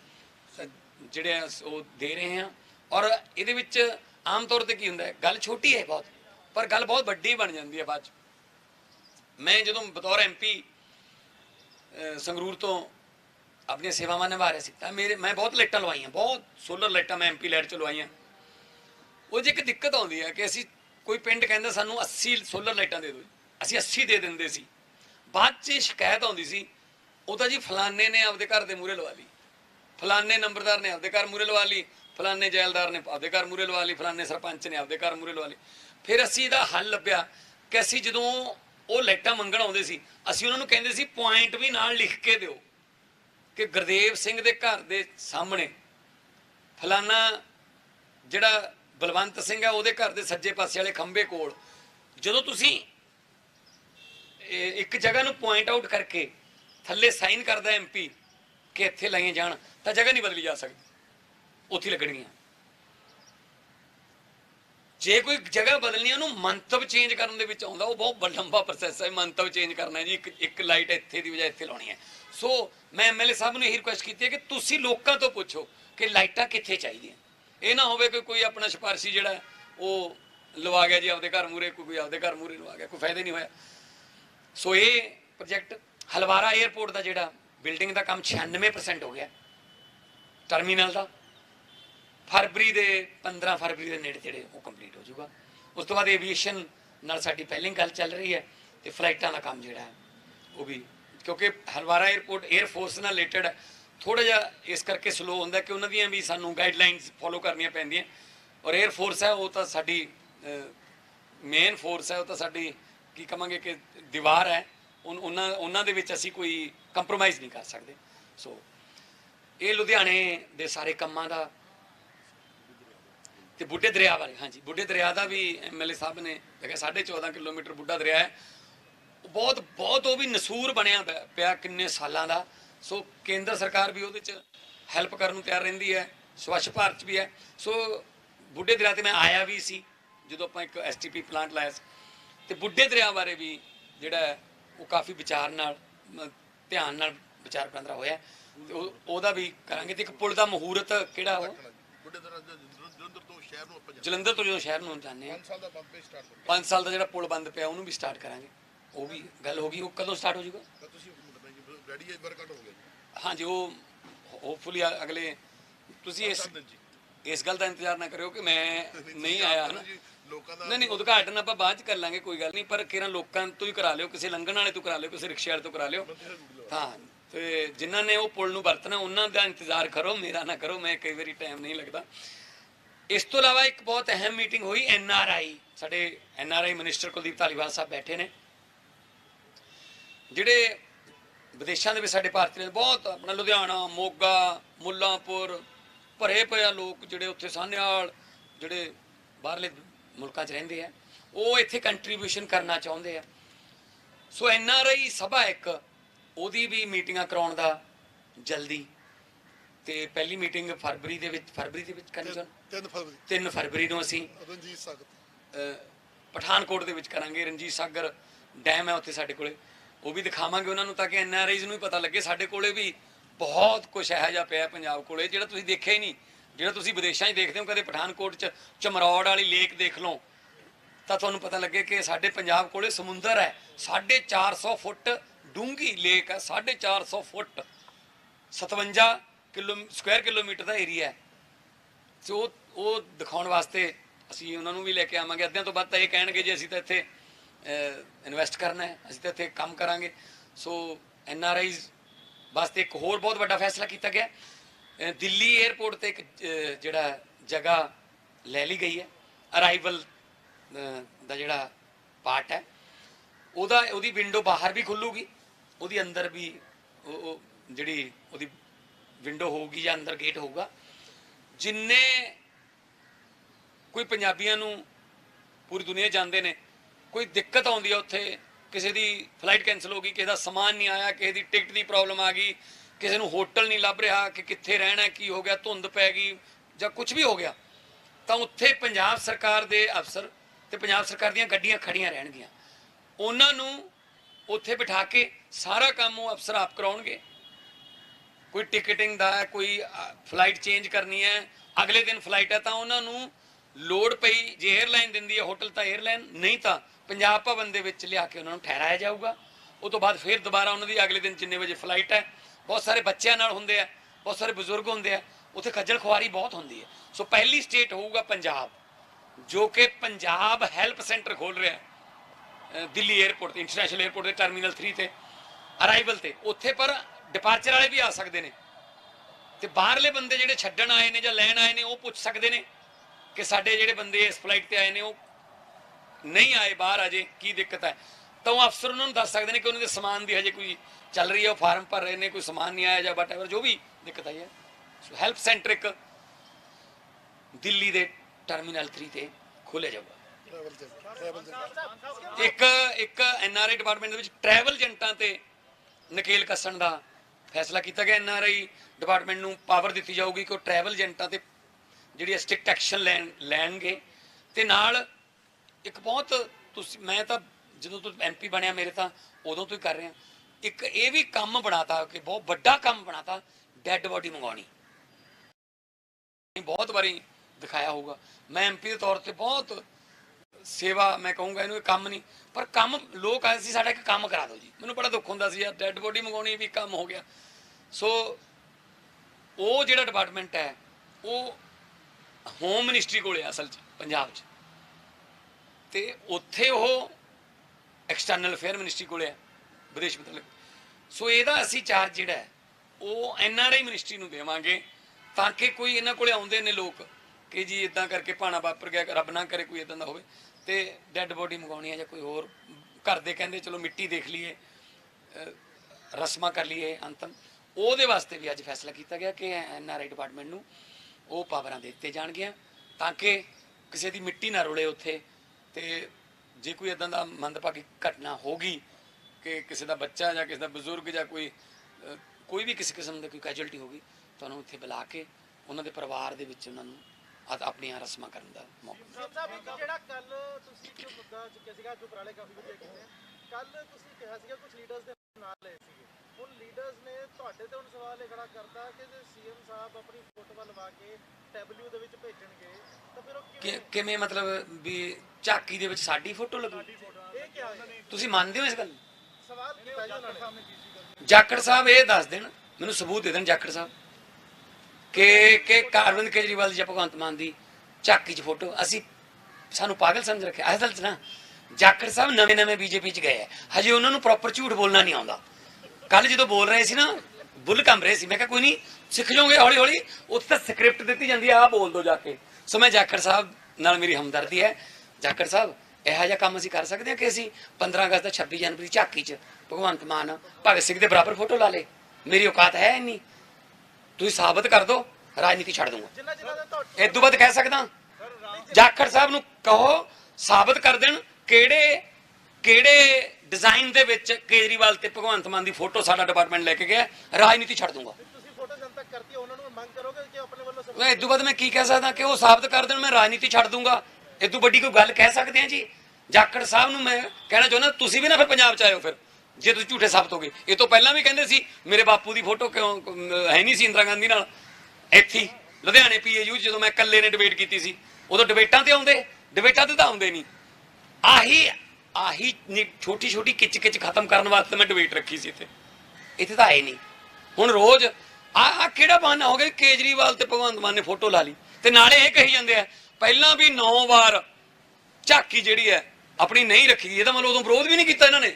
ਜਿਹੜੇ ਆ ਸ- ਉਹ ਦੇ ਰਹੇ ਹਾਂ ਔਰ ਇਹਦੇ ਵਿੱਚ ਆਮ ਤੌਰ ਤੇ ਕੀ ਹੁੰਦਾ ਹੈ, ਗੱਲ ਛੋਟੀ ਹੈ ਬਹੁਤ, ਪਰ ਗੱਲ ਬਹੁਤ ਵੱਡੀ ਬਣ ਜਾਂਦੀ ਹੈ ਬਾਅਦ 'ਚ। ਮੈਂ ਜਦੋਂ ਬਤੌਰ ਐਮਪੀ ਸੰਗਰੂਰ ਤੋਂ ਆਪਣੀਆਂ ਸੇਵਾਵਾਂ ਨਿਭਾ ਰਿਹਾ ਸੀ। ਤਾਂ ਮੇਰੇ ਮੈਂ ਬਹੁਤ ਲਾਈਟਾਂ ਲਵਾਈਆਂ, ਬਹੁਤ ਸੋਲਰ ਲਾਈਟਾਂ ਮੈਂ ਐਮਪੀ ਲਾਈਟ ਚ ਲਵਾਈਆਂ। ਉਹ 'ਚ ਇੱਕ ਦਿੱਕਤ ਆਉਂਦੀ ਹੈ ਕਿ ਅਸੀਂ ਕੋਈ ਪਿੰਡ ਕਹਿੰਦਾ ਸਾਨੂੰ 80 ਸੋਲਰ ਲਾਈਟਾਂ ਦੇ ਦਿਓ। ਅਸੀਂ 80 ਦੇ ਦਿੰਦੇ ਸੀ। ਬਾਅਦ 'ਚ ਸ਼ਿਕਾਇਤ ਆਉਂਦੀ ਸੀ ਉਹ ਤਾਂ ਜੀ ਫਲਾਨੇ ਨੇ ਆਪਦੇ ਘਰ ਦੇ ਮੂਹਰੇ ਲਵਾ ਲਈ। ਫਲਾਨੇ ਨੰਬਰਦਾਰ ਨੇ ਆਪਦੇ ਘਰ ਮੂਹਰੇ ਲਵਾ ਲਈ ਫਲਾਨੇ ਜੈਲਦਾਰ ਨੇ ਆਪਦੇ ਘਰ ਮੂਹਰੇ ਲਵਾ ਲਈ ਫਲਾਨੇ ਸਰਪੰਚ ਨੇ ਆਪਦੇ ਘਰ ਮੂਹਰੇ ਲਵਾ ਲਈ। ਫਿਰ ਅਸੀਂ ਇਹਦਾ ਹੱਲ ਲੱਭਿਆ ਕਿ ਅਸੀਂ ਜਦੋਂ ਉਹ ਲਾਈਟਾਂ ਮੰਗਣ ਆਉਂਦੇ ਸੀ। ਅਸੀਂ ਉਹਨਾਂ ਨੂੰ ਕਹਿੰਦੇ ਸੀ ਪੁਆਇੰਟ ਵੀ ਨਾਲ ਲਿਖ ਕੇ ਦਿਓ ਕਿ ਗੁਰਦੇਵ ਸਿੰਘ ਦੇ ਘਰ ਦੇ ਸਾਹਮਣੇ ਫਲਾਨਾ ਜਿਹੜਾ ਬਲਵੰਤ ਸਿੰਘ ਹੈ ਉਹਦੇ ਘਰ ਦੇ ਸੱਜੇ ਪਾਸੇ ਵਾਲੇ ਖੰਬੇ ਕੋਲ ਜਦੋਂ ਤੁਸੀਂ ਇੱਕ ਜਗ੍ਹਾ ਨੂੰ ਪੁਆਇੰਟ ਆਊਟ ਕਰਕੇ ਥੱਲੇ ਸਾਈਨ ਕਰਦਾ ਐਮਪੀ ਕਿ ਇੱਥੇ ਲਾਈਆਂ ਜਾਣ, ਤਾਂ ਜਗ੍ਹਾ ਨਹੀਂ ਬਦਲੀ ਜਾ ਸਕਦੀ। ਉੱਥੇ ਲੱਗਣਗੀਆਂ। ਜੇ ਕੋਈ ਜਗ੍ਹਾ ਬਦਲਣੀ ਉਹਨੂੰ ਮੰਤਵ ਚੇਂਜ ਕਰਨ ਦੇ ਵਿੱਚ ਆਉਂਦਾ, ਉਹ ਬਹੁਤ ਲੰਬਾ ਪ੍ਰੋਸੈਸ ਹੈ ਮੰਤਵ ਚੇਂਜ ਕਰਨਾ ਜੀ, ਇੱਕ ਇੱਕ ਲਾਈਟ ਇੱਥੇ ਦੀ ਬਜਾਏ ਇੱਥੇ ਲਾਉਣੀ ਹੈ। ਸੋ ਮੈਂ ਐਮਐਲਏ ਸਾਹਿਬ ਨੂੰ ਇਹ ਰਿਕੁਐਸਟ ਕੀਤੀ ਹੈ ਕਿ ਤੁਸੀਂ ਲੋਕਾਂ ਤੋਂ ਪੁੱਛੋ ਕਿ ਲਾਈਟਾਂ ਕਿੱਥੇ ਚਾਹੀਦੀਆਂ। ਇਹ ਨਾ ਹੋਵੇ ਕਿ ਕੋਈ ਆਪਣਾ ਸਿਫਾਰਸ਼ੀ ਜਿਹੜਾ ਉਹ ਲਵਾ ਗਿਆ ਜੀ ਆਪਦੇ ਘਰ ਮੂਰੇ ਕੋਈ ਆਪਦੇ ਘਰ ਮੂਰੇ ਲਵਾ ਗਿਆ, ਕੋਈ ਫਾਇਦਾ ਨਹੀਂ ਹੋਇਆ। ਸੋ ਇਹ ਪ੍ਰੋਜੈਕਟ ਹਲਵਾਰਾ 에ਅਰਪੋਰਟ ਦਾ ਜਿਹੜਾ ਬਿਲਡਿੰਗ ਦਾ ਕੰਮ 96% ਹੋ ਗਿਆ। ਟਰਮੀਨਲ ਦਾ। ਫਰਵਰੀ ਦੇ 15 ਫਰਵਰੀ ਦੇ ਨੇੜੇ ਤੇੜੇ ਉਹ ਕੰਪਲੀਟ ਹੋ ਜਾਊਗਾ। ਉਸ ਤੋਂ ਬਾਅਦ ਏਵੀਏਸ਼ਨ ਨਾਲ ਸਾਡੀ ਪਹਿਲੀ ਗੱਲ ਚੱਲ ਰਹੀ ਹੈ ਤੇ ਫਲਾਈਟਾਂ ਦਾ ਕੰਮ ਜਿਹੜਾ ਹੈ, ਉਹ ਵੀ ਕਿਉਂਕਿ ਹਲਵਾਰਾ 에ਅਰਪੋਰਟ 에ਅਰ ਨਾਲ ਰਿਲੇਟਡ ਹੈ। ਥੋੜਾ ਜਿਹਾ ਇਸ ਕਰਕੇ ਸਲੋ ਹੁੰਦਾ ਕਿ ਉਹਨਾਂ ਦੀਆਂ ਵੀ ਸਾਨੂੰ ਗਾਈਡਲਾਈਨਸ ਫੋਲੋ ਕਰਨੀਆਂ ਪੈਂਦੀਆਂ। ਔਰ 에ਅਰ ਹੈ, ਉਹ ਤਾਂ ਸਾਡੀ ਮੇਨ ਫੋਰਸ ਹੈ, ਉਹ ਤਾਂ ਸਾਡੀ ਕੀ ਕਹਾਂਗੇ ਕਿ ਦੀਵਾਰ ਹੈ। ਉਹਨਾਂ ਉਹਨਾਂ ਦੇ ਵਿੱਚ ਅਸੀਂ ਕੋਈ ਕੰਪਰੋਮਾਈਜ਼ ਨਹੀਂ ਕਰ ਸਕਦੇ। ਸੋ ਇਹ ਲੁਧਿਆਣੇ ਦੇ ਸਾਰੇ ਕੰਮਾਂ ਦਾ ਤੇ ਬੁੱਢੇ ਦਰਿਆ ਬਾਰੇ, ਹਾਂਜੀ, ਬੁੱਢੇ ਦਰਿਆ ਦਾ ਵੀ ਐਮਐਲਏ ਸਾਹਿਬ ਨੇ ਦੇਖਿਆ 14.5 ਕਿਲੋਮੀਟਰ ਬੁੱਢਾ ਦਰਿਆ ਹੈ। ਉਹ ਬਹੁਤ ਬਹੁਤ ਉਹ ਵੀ ਨਸੂਰ ਬਣਿਆ ਪਿਆ- ਪਿਆ ਕਿੰਨੇ ਸਾਲਾਂ ਦਾ। ਸੋ ਕੇਂਦਰ ਸਰਕਾਰ ਵੀ ਉਹਦੇ ਚ ਹੈਲਪ ਕਰਨ ਨੂੰ ਤਿਆਰ ਰਹਿੰਦੀ ਹੈ, ਸਵੱਛ ਭਾਰਤ 'ਚ ਵੀ ਹੈ। ਸੋ ਬੁੱਢੇ ਦਰਿਆ ਤੇ ਮੈਂ ਆਇਆ ਵੀ ਸੀ, ਜਦੋਂ ਆਪਾਂ ਇੱਕ ਐਸਟੀਪੀ ਪਲਾਂਟ ਲਾਇਆ ਸੀ। ਤੇ ਬੁੱਢੇ ਦਰਿਆ ਬਾਰੇ ਵੀ ਜਿਹੜਾ ਉਹ ਕਾਫੀ ਵਿਚਾਰ ਨਾਲ ਧਿਆਨ ਨਾਲ ਵਿਚਾਰ ਵਟਾਂਦਰਾ ਹੋਇਆ ਹੈ। ਉਹ- ਉਹਦਾ ਵੀ ਕਰਾਂਗੇ ਤੇ ਇੱਕ ਪੁਲ ਦਾ ਮਹੂਰਤ ਕਿਹੜਾ ਉਹ? ਬੁੱਢੇ ਦਰਾਂ ਜਲੰਧਰ ਤੋਂ ਸ਼ਹਿਰ ਨੂੰ ਆਪਾਂ ਜਲੰਧਰ ਤੋਂ ਜਦੋਂ ਸ਼ਹਿਰ ਨੂੰ ਜਾਂਦੇ ਆ 5 ਸਾਲ ਦਾ ਬੰਦ ਪੇ ਸਟਾਰਟ ਹੋ 5 ਸਾਲ ਦਾ ਜਿਹੜਾ ਪੁਲ ਬੰਦ ਪਿਆ ਉਹਨੂੰ ਵੀ ਸਟਾਰਟ ਕਰਾਂਗੇ। ਉਹ ਵੀ ਗੱਲ ਹੋ ਗਈ ਉਹ ਕਦੋਂ ਸਟਾਰਟ ਹੋ ਜਾਊਗਾ? ਤਾਂ ਤੁਸੀਂ ਰੈਡੀ ਹੈ ਵਰਕਆਊਟ ਹੋ ਗਿਆ ਜੀ। ਹਾਂਜੀ ਉਹ ਹੋਪਫੁਲੀ ਅਗਲੇ ਤੁਸੀਂ ਇਸ ਇਸ ਗੱਲ ਦਾ ਇੰਤਜ਼ਾਰ ਨਾ ਕਰਿਓ ਕਿ ਮੈਂ ਨਹੀਂ ਆਇਆ ਹਨਾ ਲੋਕਾਂ ਦਾ ਨਹੀਂ ਨਹੀਂ ਉਦਘਾਟਨ ਆਪਾਂ ਬਾਅਦ ਚ ਕਰ ਲਾਂਗੇ ਕੋਈ ਗੱਲ ਨਹੀਂ ਪਰ ਕਿਰਾਂ ਲੋਕਾਂ ਤੋਂ ਹੀ ਕਰਾ ਲਿਓ ਕਿਸੇ ਲੰਘਣ ਵਾਲੇ ਤੋਂ ਕਰਾ ਲਿਓ ਕਿਸੇ ਰਿਕਸ਼ੇ ਵਾਲੇ ਤੋਂ ਕਰਾ ਲਿਓ। ਹਾਂ ਤੇ ਜਿਨ੍ਹਾਂ ਨੇ ਉਹ ਪੁਲ ਨੂੰ ਵਰਤਣਾ ਉਹਨਾਂ ਦਾ ਇੰਤਜ਼ਾਰ ਕਰੋ ਮੇਰਾ ਨਾ ਕਰੋ ਮੈਂ ਕਈ ਵਾਰੀ ਟਾਈਮ ਨਹੀਂ ਲੱਗਦਾ। ਇਸ ਤੋਂ ਇਲਾਵਾ ਇੱਕ ਬਹੁਤ ਅਹਿਮ ਮੀਟਿੰਗ ਹੋਈ ਐਨ ਆਰ ਆਈ। ਸਾਡੇ N R I minister Kuldeep Dhaliwal ਸਾਹਿਬ ਬੈਠੇ ਨੇ। ਜਿਹੜੇ ਵਿਦੇਸ਼ਾਂ ਦੇ ਵਿੱਚ ਸਾਡੇ ਭਾਰਤੀ ਨੇ ਬਹੁਤ ਆਪਣਾ ਲੁਧਿਆਣਾ, ਮੋਗਾ, ਮੁੱਲਾਂਪੁਰ, ਭਰੇ ਪਏ ਲੋਕ ਜਿਹੜੇ ਉੱਥੇ ਸਾਹਨੇਵਾਲ ਜਿਹੜੇ ਬਾਹਰਲੇ ਮੁਲਕਾਂ 'ਚ ਰਹਿੰਦੇ ਆ, ਉਹ ਇੱਥੇ ਕੰਟਰੀਬਿਊਸ਼ਨ ਕਰਨਾ ਚਾਹੁੰਦੇ ਆ। ਸੋ ਐਨ ਆਰ ਆਈ ਸਭਾ ਇੱਕ, ਉਹਦੀ ਵੀ ਮੀਟਿੰਗਾਂ ਕਰਾਉਣ ਦਾ ਜਲਦੀ। ਤੇ ਪਹਿਲੀ ਮੀਟਿੰਗ ਫਰਵਰੀ ਦੇ ਵਿੱਚ, ਫਰਵਰੀ ਦੇ ਵਿੱਚ ਕਰਨੀ ਚਾਹੁੰਦੇ? 3 ਫਰਵਰੀ। 3 ਫਰਵਰੀ ਨੂੰ ਅਸੀਂ ਰਣਜੀਤ ਅਹ, ਪਠਾਨਕੋਟ ਦੇ ਵਿੱਚ ਕਰਾਂਗੇ ਰਣਜੀਤ ਸਾਗਰ ਡੈਮ ਹੈ ਉੱਥੇ ਸਾਡੇ ਕੋਲੇ। ਉਹ ਵੀ ਦਿਖਾਵਾਂਗੇ ਉਹਨਾਂ ਨੂੰ ਤਾਂ ਕਿ ਐਨ ਆਰ ਆਈਜ਼ ਨੂੰ ਵੀ ਪਤਾ ਲੱਗੇ। ਸਾਡੇ ਕੋਲੇ ਵੀ ਬਹੁਤ ਕੁਝ ਇਹੋ ਜਿਹਾ ਪਿਆ ਪੰਜਾਬ ਕੋਲੇ ਜਿਹੜਾ ਤੁਸੀਂ ਦੇਖਿਆ ਹੀ ਨਹੀਂ। ਜਿਹੜਾ ਤੁਸੀਂ ਵਿਦੇਸ਼ਾਂ 'ਚ ਦੇਖਦੇ ਹੋ ਕਦੇ ਪਠਾਨਕੋਟ 'ਚ ਚਮਰੌੜ ਵਾਲੀ ਲੇਕ ਦੇਖ ਲਓ ਤਾਂ ਤੁਹਾਨੂੰ ਪਤਾ ਲੱਗੇ ਕਿ ਸਾਡੇ ਪੰਜਾਬ ਕੋਲੇ ਸਮੁੰਦਰ ਹੈ। 450 ਫੁੱਟ ਡੂੰਗੀ ਲੇਕ ਹੈ 450 ਫੁੱਟ 57 ਕਿਲੋ ਸਕੁਆਇਰ ਕਿਲੋਮੀਟਰ ਦਾ ਏਰੀਆ ਹੈ। ਸੋ ਉਹ ਉਹ ਦਿਖਾਉਣ ਵਾਸਤੇ ਅਸੀਂ ਉਹਨਾਂ ਨੂੰ ਵੀ ਲੈ ਕੇ ਆਵਾਂਗੇ। ਅੱਧਿਆਂ ਤੋਂ ਵੱਧ ਤਾਂ ਇਹ ਕਹਿਣਗੇ ਜੇ, ਅਸੀਂ ਤਾਂ ਇੱਥੇ ਇਨਵੈਸਟ ਕਰਨਾ ਹੈ, ਅਸੀਂ ਤਾਂ ਇੱਥੇ ਕੰਮ ਕਰਾਂਗੇ। ਸੋ ਐਨ ਆਰ ਆਈਜ਼ ਵਾਸਤੇ ਇੱਕ ਹੋਰ ਬਹੁਤ ਵੱਡਾ ਫੈਸਲਾ ਕੀਤਾ ਗਿਆ। ਦਿੱਲੀ 에ਅਰਪੋਰਟ ਤੇ ਇੱਕ ਜਿਹੜਾ ਜਗ੍ਹਾ ਲੈ ਲਈ ਗਈ ਹੈ। ਅਰਾਈਵਲ ਦਾ ਜਿਹੜਾ ਪਾਰਟ ਹੈ। ਉਹਦਾ, ਉਹਦੀ ਵਿੰਡੋ ਬਾਹਰ ਵੀ ਖੁੱਲੂਗੀ। ਉਹਦੀ ਅੰਦਰ ਵੀ ਉਹ ਜਿਹੜੀ ਉਹਦੀ ਵਿੰਡੋ ਹੋਊਗੀ ਜਾਂ ਅੰਦਰ ਗੇਟ ਹੋਊਗਾ। ਜਿੰਨੇ ਕੋਈ ਪੰਜਾਬੀਆਂ ਨੂੰ ਪੂਰੀ ਦੁਨੀਆ ਜਾਂਦੇ ਨੇ, ਕੋਈ ਦਿੱਕਤ ਆਉਂਦੀ ਆ ਉੱਥੇ, ਕਿਸੇ ਦੀ ਫਲਾਈਟ ਕੈਨਸਲ ਹੋ ਗਈ, ਕਿਸੇ ਦਾ ਸਮਾਨ ਨਹੀਂ ਆਇਆ, ਕਿਸੇ ਦੀ ਟਿਕਟ ਦੀ ਪ੍ਰੋਬਲਮ ਆ ਗਈ, ਕਿਸੇ ਨੂੰ ਹੋਟਲ ਨਹੀਂ ਲੱਭ ਰਿਹਾ ਕਿ ਕਿੱਥੇ ਰਹਿਣਾ, ਕੀ ਹੋ ਗਿਆ, ਧੁੰਦ ਪੈ ਗਈ ਜਾਂ ਕੁਝ ਵੀ ਹੋ ਗਿਆ, ਤਾਂ ਉੱਥੇ ਪੰਜਾਬ ਸਰਕਾਰ ਦੇ ਅਫਸਰ ਤੇ ਪੰਜਾਬ ਸਰਕਾਰ ਦੀਆਂ ਗੱਡੀਆਂ ਖੜੀਆਂ ਰਹਿਣਗੀਆਂ। ਉਹਨਾਂ ਨੂੰ ਉੱਥੇ ਬਿਠਾ ਕੇ ਸਾਰਾ ਕੰਮ ਉਹ ਅਫਸਰ ਆਪ ਕਰਾਉਣਗੇ। ਕੋਈ ਟਿਕਟਿੰਗ ਦਾ ਹੈ ਕੋਈ ਫਲਾਈਟ ਚੇਂਜ ਕਰਨੀ ਹੈ, ਅਗਲੇ ਦਿਨ ਫਲਾਈਟ ਹੈ, ਤਾਂ ਉਹਨਾਂ ਨੂੰ ਲੋਡ ਪਈ ਜੇ 에ਅਰਲਾਈਨ ਦਿੰਦੀ ਹੈ ਹੋਟਲ ਤਾਂ 에ਅਰਲਾਈਨ ਨਹੀਂ ਤਾਂ ਪੰਜਾਬ ਭਵਨ ਦੇ ਵਿੱਚ ਲਿਆ ਕੇ ਉਹਨਾਂ ਨੂੰ ਠਹਿਰਾਇਆ ਜਾਊਗਾ। ਉਹ ਤੋਂ ਬਾਅਦ ਫਿਰ ਦੁਬਾਰਾ ਉਹਨਾਂ ਦੀ ਅਗਲੇ ਦਿਨ ਜਿੰਨੇ ਵਜੇ ਫਲਾਈਟ ਹੈ, ਬਹੁਤ ਸਾਰੇ ਬੱਚਿਆਂ ਨਾਲ ਹੁੰਦੇ ਆ, ਬਹੁਤ ਸਾਰੇ ਬਜ਼ੁਰਗ ਹੁੰਦੇ ਆ, ਉੱਥੇ ਖੱਜਲ ਖੁਆਰੀ ਬਹੁਤ ਹੁੰਦੀ ਹੈ। ਸੋ ਪਹਿਲੀ ਸਟੇਟ ਹੋਊਗਾ ਪੰਜਾਬ, ਜੋ ਕਿ ਪੰਜਾਬ ਹੈਲਪ ਸੈਂਟਰ ਖੋਲ ਰਿਹਾ ਹੈ ਦਿੱਲੀ 에ਅਰਪੋਰਟ ਇੰਟਰਨੈਸ਼ਨਲ 에ਅਰਪੋਰਟ ਦੇ ਟਰਮੀਨਲ 3 ਤੇ ਅਰਾਈਵਲ ਤੇ। ਉੱਥੇ ਪਰ ਡਿਪਾਰਚਰ ਵਾਲੇ ਵੀ ਆ ਸਕਦੇ ਨੇ। ਤੇ ਬਾਹਰਲੇ ਬੰਦੇ ਜਿਹੜੇ ਛੱਡਣ ਆਏ ਨੇ ਜਾਂ ਲੈਣ ਆਏ ਨੇ, ਉਹ ਪੁੱਛ ਸਕਦੇ ਨੇ ਕਿ ਸਾਡੇ ਜਿਹੜੇ ਬੰਦੇ ਇਸ ਫਲਾਈਟ ਤੇ ਆਏ ਨੇ, ਉਹ ਨਹੀਂ ਆਏ ਬਾਹਰ ਅਜੇ, ਕੀ ਦਿੱਕਤ ਹੈ? ਤਾਂ ਉਹ ਅਫਸਰ ਉਹਨਾਂ ਨੂੰ ਦੱਸ ਸਕਦੇ ਨੇ ਕਿ ਉਹਨਾਂ ਦੇ ਸਮਾਨ ਦੀ ਹਜੇ ਕੋਈ ਚੱਲ ਰਹੀ ਹੈ, ਉਹ ਫਾਰਮ ਭਰ ਰਹੇ ਨੇ, ਕੋਈ ਸਮਾਨ ਨਹੀਂ ਆਇਆ ਜਾਂ ਵਟਐਵਰ ਜੋ ਵੀ ਦਿੱਕਤ ਆਈ ਹੈ। ਸੋ ਹੈਲਪ ਸੈਂਟਰ ਇੱਕ ਦਿੱਲੀ ਦੇ ਟਰਮੀਨਲ 3 ਤੇ ਖੋਲ੍ਹਿਆ ਜਾਊਗਾ। ਟਰੈਵਲ ਤੇ ਟਰੈਵਲ ਤੇ ਇੱਕ ਇੱਕ ਐਨਆਰਆਈ ਡਿਪਾਰਟਮੈਂਟ ਦੇ ਵਿੱਚ ਟਰੈਵਲ ਏਜੰਟਾਂ ਤੇ ਨਕੇਲ ਕੱਸਣ ਦਾ ਫੈਸਲਾ ਕੀਤਾ ਗਿਆ ਐਨਆਰਆਈ ਡਿਪਾਰਟਮੈਂਟ ਨੂੰ ਪਾਵਰ ਦਿੱਤੀ ਜਾਊਗੀ ਕਿ ਉਹ ਟਰੈਵਲ ਏਜੰਟਾਂ ਤੇ ਜਿਹੜੀ ਸਟ੍ਰਿਕਟ ਐਕਸ਼ਨ ਲੈਣ, ਲੈਣਗੇ। ਤੇ ਨਾਲ ਇੱਕ ਬਹੁਤ ਤੁਸੀਂ, ਮੈਂ ਤਾਂ ਜਦੋਂ ਤੋਂ ਐਮਪੀ ਬਣਿਆ ਮੇਰੇ ਤਾਂ ਉਦੋਂ ਤੋਂ ਹੀ ਕਰ ਰਿਹਾ। ਇੱਕ ਇਹ ਵੀ ਕੰਮ ਬਣਾਤਾ ਕਿ ਬਹੁਤ ਵੱਡਾ ਕੰਮ ਬਣਾਤਾ ਡੈੱਡ ਬੋਡੀ ਮੰਗਾਉਣੀ ਬਹੁਤ ਵਾਰੀ ਦਿਖਾਇਆ ਹੋਊਗਾ। ਮੈਂ ਐਮਪੀ ਦੇ ਤੌਰ ਤੇ ਬਹੁਤ ਸੇਵਾ ਮੈਂ ਕਹੂੰਗਾ ਇਹਨੂੰ, ਇਹ ਕੰਮ ਨਹੀਂ। ਪਰ ਕੰਮ, ਲੋਕ ਆਏ ਸੀ, ਸਾਡਾ ਇੱਕ ਕੰਮ ਕਰਾ ਦਿਓ ਜੀ। ਮੈਨੂੰ ਬੜਾ ਦੁੱਖ ਹੁੰਦਾ ਸੀ ਯਾਰ ਡੈੱਡ ਬੋਡੀ ਮੰਗਾਉਣੀ ਵੀ ਕੰਮ ਹੋ ਗਿਆ। ਸੋ, ਉਹ ਜਿਹੜਾ ਡਿਪਾਰਟਮੈਂਟ ਹੈ, ਉਹ ਹੋਮ ਮਿਨਿਸਟਰੀ ਕੋਲੇ ਆ ਅਸਲ 'ਚ, ਪੰਜਾਬ 'ਚ। ਤੇ ਉੱਥੇ ਉਹ ਐਕਸਟਰਨਲ ਅਫੇਅਰ ਮਿਨਿਸਟਰੀ ਕੋਲੇ ਹੈ ਵਿਦੇਸ਼ ਮੰਤਰਾਲੇ। ਸੋ, ਇਹਦਾ ਅਸੀਂ ਚਾਰਜ ਜਿਹੜਾ ਹੈ, ਉਹ ਐਨਆਰਆਈ ਮਿਨਿਸਟਰੀ ਨੂੰ ਦੇਵਾਂਗੇ, ਤਾਂ ਕਿ ਕੋਈ ਇਹਨਾਂ ਕੋਲੇ ਆਉਂਦੇ ਨੇ ਲੋਕ। ਕਿ ਜੀ ਇਦਾਂ ਕਰਕੇ ਭਾਣਾ ਵਾਪਰ ਗਿਆ, ਰੱਬ ਨਾ ਕਰੇ ਕੋਈ ਇਦਾਂ ਦਾ ਹੋਵੇ ਤੇ ਡੈੱਡ ਬੋਡੀ ਮੰਗਾਉਣੀ ਹੈ ਜਾਂ ਕੋਈ ਹੋਰ। ਘਰ ਦੇ ਕਹਿੰਦੇ, ਚਲੋ ਮਿੱਟੀ ਦੇਖ ਲਈਏ ਰਸਮਾਂ ਕਰ ਲਈਏ ਅੰਤਮ ਉਹਦੇ ਵਾਸਤੇ ਵੀ ਅੱਜ ਫੈਸਲਾ ਕੀਤਾ ਗਿਆ ਕਿ ਐੱਨ ਆਰ ਆਈ ਡਿਪਾਰਟਮੈਂਟ ਨੂੰ ਉਹ ਪਾਵਰਾਂ ਦੇ ਦਿੱਤੇ ਜਾਣਗੀਆਂ ਤਾਂ ਕਿ ਕਿਸੇ ਦੀ ਮਿੱਟੀ ਨਾ ਰੁਲੇ ਉੱਥੇ ਤੇ ਜੇ ਕੋਈ ਇਦਾਂ ਦਾ ਮੰਦਭਾਗੀ ਘਟਨਾ ਹੋਗੀ ਕਿ ਕਿਸੇ ਦਾ ਬੱਚਾ ਜਾਂ ਕਿਸੇ ਦਾ ਬਜ਼ੁਰਗ ਜਾਂ ਕੋਈ ਕੋਈ ਵੀ ਕਿਸੇ ਕਿਸਮ ਦੀ ਕੋਈ ਕੈਜੁਅਲਟੀ ਹੋਗੀ ਤੁਹਾਨੂੰ ਉੱਥੇ ਬੁਲਾ ਕੇ ਉਹਨਾਂ ਦੇ ਪਰਿਵਾਰ ਦੇ ਵਿੱਚ ਉਹਨਾਂ ਨੂੰ ਆਪਣੀਆਂ ਰਸਮਾਂ ਕਰਨ ਦਾ ਮੌਕਾ। ਮਿਲੇ। ਸਾਹਿਬ ਸਾਹਿਬ ਇੱਕ ਜਿਹੜਾ ਕੱਲ ਤੁਸੀਂ ਜੋ ਮੁੱਦਾ ਚੁੱਕਿਆ ਸੀਗਾ ਜੋ ਉਪਰਾਲੇ ਕਾਫੀ ਵਧੀਆ ਕੀਤੇ ਕੱਲ ਤੁਸੀਂ ਕਿਹਾ ਸੀਗਾ ਕੁਝ ਲੀਡਰਸ ਦੇ ਨਾਲ ਲਏ ਸੀਗੇ। ਹੁਣ ਲੀਡਰਸ ਨੇ ਤੁਹਾਡੇ ਤੇ ਹੁਣ ਸਵਾਲ ਇਹ ਖੜਾ ਕਰਤਾ ਕਿ ਜੇ ਸੀਐਮ ਸਾਹਿਬ ਆਪਣੀ ਫੋਟੋ ਲਵਾ ਕੇ ਡਬਲਯੂ ਦੇ ਵਿੱਚ ਭੇਜਣਗੇ ਤਾਂ ਫਿਰ ਉਹ ਕਿ ਕਿਵੇਂ ਕਿਵੇਂ ਮਤਲਬ ਵੀ ਝਾਕੀ ਦੇ ਵਿੱਚ ਸਾਡੀ ਫੋਟੋ ਲੱਗੂ? ਇਹ ਕੀ ਹੈ? ਤੁਸੀਂ ਮੰਨਦੇ ਹੋ ਇਸ ਗੱਲ? ਸਵਾਲ ਜਾਖੜ ਸਾਹਿਬ ਇਹ ਦੱਸ ਦੇਣ ਮੈਨੂੰ ਸਬੂਤ ਦੇ ਦੇਣ ਜਾਖੜ ਸਾਹਿਬ। ਕਿ ਕਿ ਅਰਵਿੰਦ ਕੇਜਰੀਵਾਲ ਦੀ ਜਾਂ ਭਗਵੰਤ ਮਾਨ ਦੀ ਝਾਕੀ 'ਚ ਫੋਟੋ। ਅਸੀਂ ਸਾਨੂੰ ਪਾਗਲ ਸਮਝ ਰੱਖਿਆ। ਅਸਲ 'ਚ ਨਾ ਜਾਖੜ ਸਾਹਿਬ ਨਵੇਂ ਨਵੇਂ ਬੀਜੇਪੀ 'ਚ ਗਏ ਆ। ਹਜੇ ਉਹਨਾਂ ਨੂੰ ਪ੍ਰੋਪਰ ਝੂਠ ਬੋਲਣਾ ਨਹੀਂ ਆਉਂਦਾ। ਕੱਲ ਜਦੋਂ ਬੋਲ ਰਹੇ ਸੀ ਨਾ, ਬੁੱਲ ਕੰਮ ਰਹੇ ਸੀ। ਮੈਂ ਕਿਹਾ, ਕੋਈ ਨਹੀਂ, ਸਿੱਖ ਜਾਓਗੇ ਹੌਲੀ ਹੌਲੀ ਉੱਥੇ ਤਾਂ ਸਕ੍ਰਿਪਟ ਦਿੱਤੀ ਜਾਂਦੀ ਆ, ਆਹ ਬੋਲ ਦੋ ਜਾ ਕੇ। ਸੋ ਮੈਂ ਜਾਖੜ ਸਾਹਿਬ ਨਾਲ ਮੇਰੀ ਹਮਦਰਦੀ ਹੈ। ਜਾਖੜ ਸਾਹਿਬ, ਇਹੋ ਜਿਹਾ ਕੰਮ ਅਸੀਂ ਕਰ ਸਕਦੇ ਹਾਂ ਕਿ ਅਸੀਂ 15 ਅਗਸਤ ਦਾ 26 ਜਨਵਰੀ ਝਾਕੀ 'ਚ ਭਗਵੰਤ ਮਾਨ, ਭਗਤ ਸਿੰਘ ਦੇ ਬਰਾਬਰ ਫੋਟੋ ਲਾ ਲੇ ਮੇਰੀ ਔਕਾਤ ਹੈ ਇੰਨੀ। ਤੁਸੀਂ ਸਾਬਤ ਕਰ ਦਿਓ ਰਾਜਨੀਤੀ ਛੱਡ ਦੂੰਗਾ। ਇਹ ਤੋਂ ਬਾਅਦ ਕਹਿ ਸਕਦਾ। ਜਾਖੜ ਸਾਹਿਬ ਨੂੰ ਕਹੋ ਸਾਬਤ ਕਰ ਦੇਣ ਕਿਹੜੇ ਕਿਹੜੇ ਡਿਜ਼ਾਈਨ ਦੇ ਵਿੱਚ ਕੇਜਰੀਵਾਲ ਤੇ ਭਗਵੰਤ ਮਾਨ ਦੀ ਫੋਟੋ ਸਾਡਾ ਡਿਪਾਰਟਮੈਂਟ ਲੈ ਕੇ ਗਿਆ ਰਾਜਨੀਤੀ ਛੱਡ ਦੂੰਗਾ। ਤੁਸੀਂ ਫੋਟੋ ਜਨਤਕ ਕਰਤੀ ਉਹਨਾਂ ਨੂੰ ਮੰਗ ਕਰੋਗੇ ਕਿ ਆਪਣੇ ਵੱਲੋਂ ਮੈਂ ਇਦੋਂ ਬਾਅਦ ਮੈਂ ਕੀ ਕਹਿ ਸਕਦਾ ਕਿ ਉਹ ਸਾਬਤ ਕਰ ਦੇਣ ਮੈਂ ਰਾਜਨੀਤੀ ਛੱਡ ਦੂੰਗਾ। ਇਦੋਂ ਵੱਡੀ ਕੋਈ ਗੱਲ ਕਹਿ ਸਕਦੇ ਆ ਜੀ? ਜਾਖੜ ਸਾਹਿਬ ਨੂੰ ਮੈਂ ਕਹਿਣਾ ਚਾਹੁੰਦਾ ਤੁਸੀਂ ਵੀ ਨਾ ਫਿਰ ਪੰਜਾਬ ਚ ਆਇਓ ਫਿਰ। ਜੇ ਤੁਸੀਂ ਝੂਠੇ ਸਾਬਤ ਹੋ ਗਏ। ਇਹ ਤੋਂ ਪਹਿਲਾਂ ਵੀ ਕਹਿੰਦੇ ਸੀ ਮੇਰੇ ਬਾਪੂ ਦੀ ਫੋਟੋ ਕਿਉਂ ਹੈ ਨਹੀਂ ਸੀ ਇੰਦਰਾ ਗਾਂਧੀ ਨਾਲ। ਇੱਥੇ ਹੀ, ਲੁਧਿਆਣੇ ਪੀਏਯੂ ਜਦੋਂ ਮੈਂ ਇਕੱਲੇ ਨੇ ਡਿਬੇਟ ਕੀਤੀ ਸੀ। ਉਦੋਂ ਡਿਬੇਟਾਂ ਤੇ ਆਉਂਦੇ ਡਿਬੇਟਾਂ ਤੇ ਤਾਂ ਆਉਂਦੇ ਨਹੀਂ। ਆਹੀ ਆਹੀ ਛੋਟੀ ਛੋਟੀ ਕਿਚ ਕਿਚ ਖਤਮ ਕਰਨ ਵਾਸਤੇ ਮੈਂ ਡਿਬੇਟ ਰੱਖੀ ਸੀ ਇੱਥੇ। ਇੱਥੇ ਤਾਂ ਆਏ ਨਹੀਂ। ਹੁਣ ਰੋਜ਼ ਆ ਆ ਕਿਹੜਾ ਬਹਾਨਾ ਹੋ ਗਿਆ ਕੇਜਰੀਵਾਲ ਤੇ ਭਗਵੰਤ ਮਾਨ ਨੇ ਫੋਟੋ ਲਾ ਲਈ? ਤੇ ਨਾਲੇ ਇਹ ਕਹੀ ਜਾਂਦੇ ਆ ਪਹਿਲਾਂ ਵੀ 9 ਵਾਰ ਝਾਕੀ ਜਿਹੜੀ ਹੈ ਆਪਣੀ ਨਹੀਂ ਰੱਖੀ ਇਹਦਾ ਮਤਲਬ ਉਦੋਂ ਵਿਰੋਧ ਵੀ ਨਹੀਂ ਕੀਤਾ ਇਹਨਾਂ ਨੇ।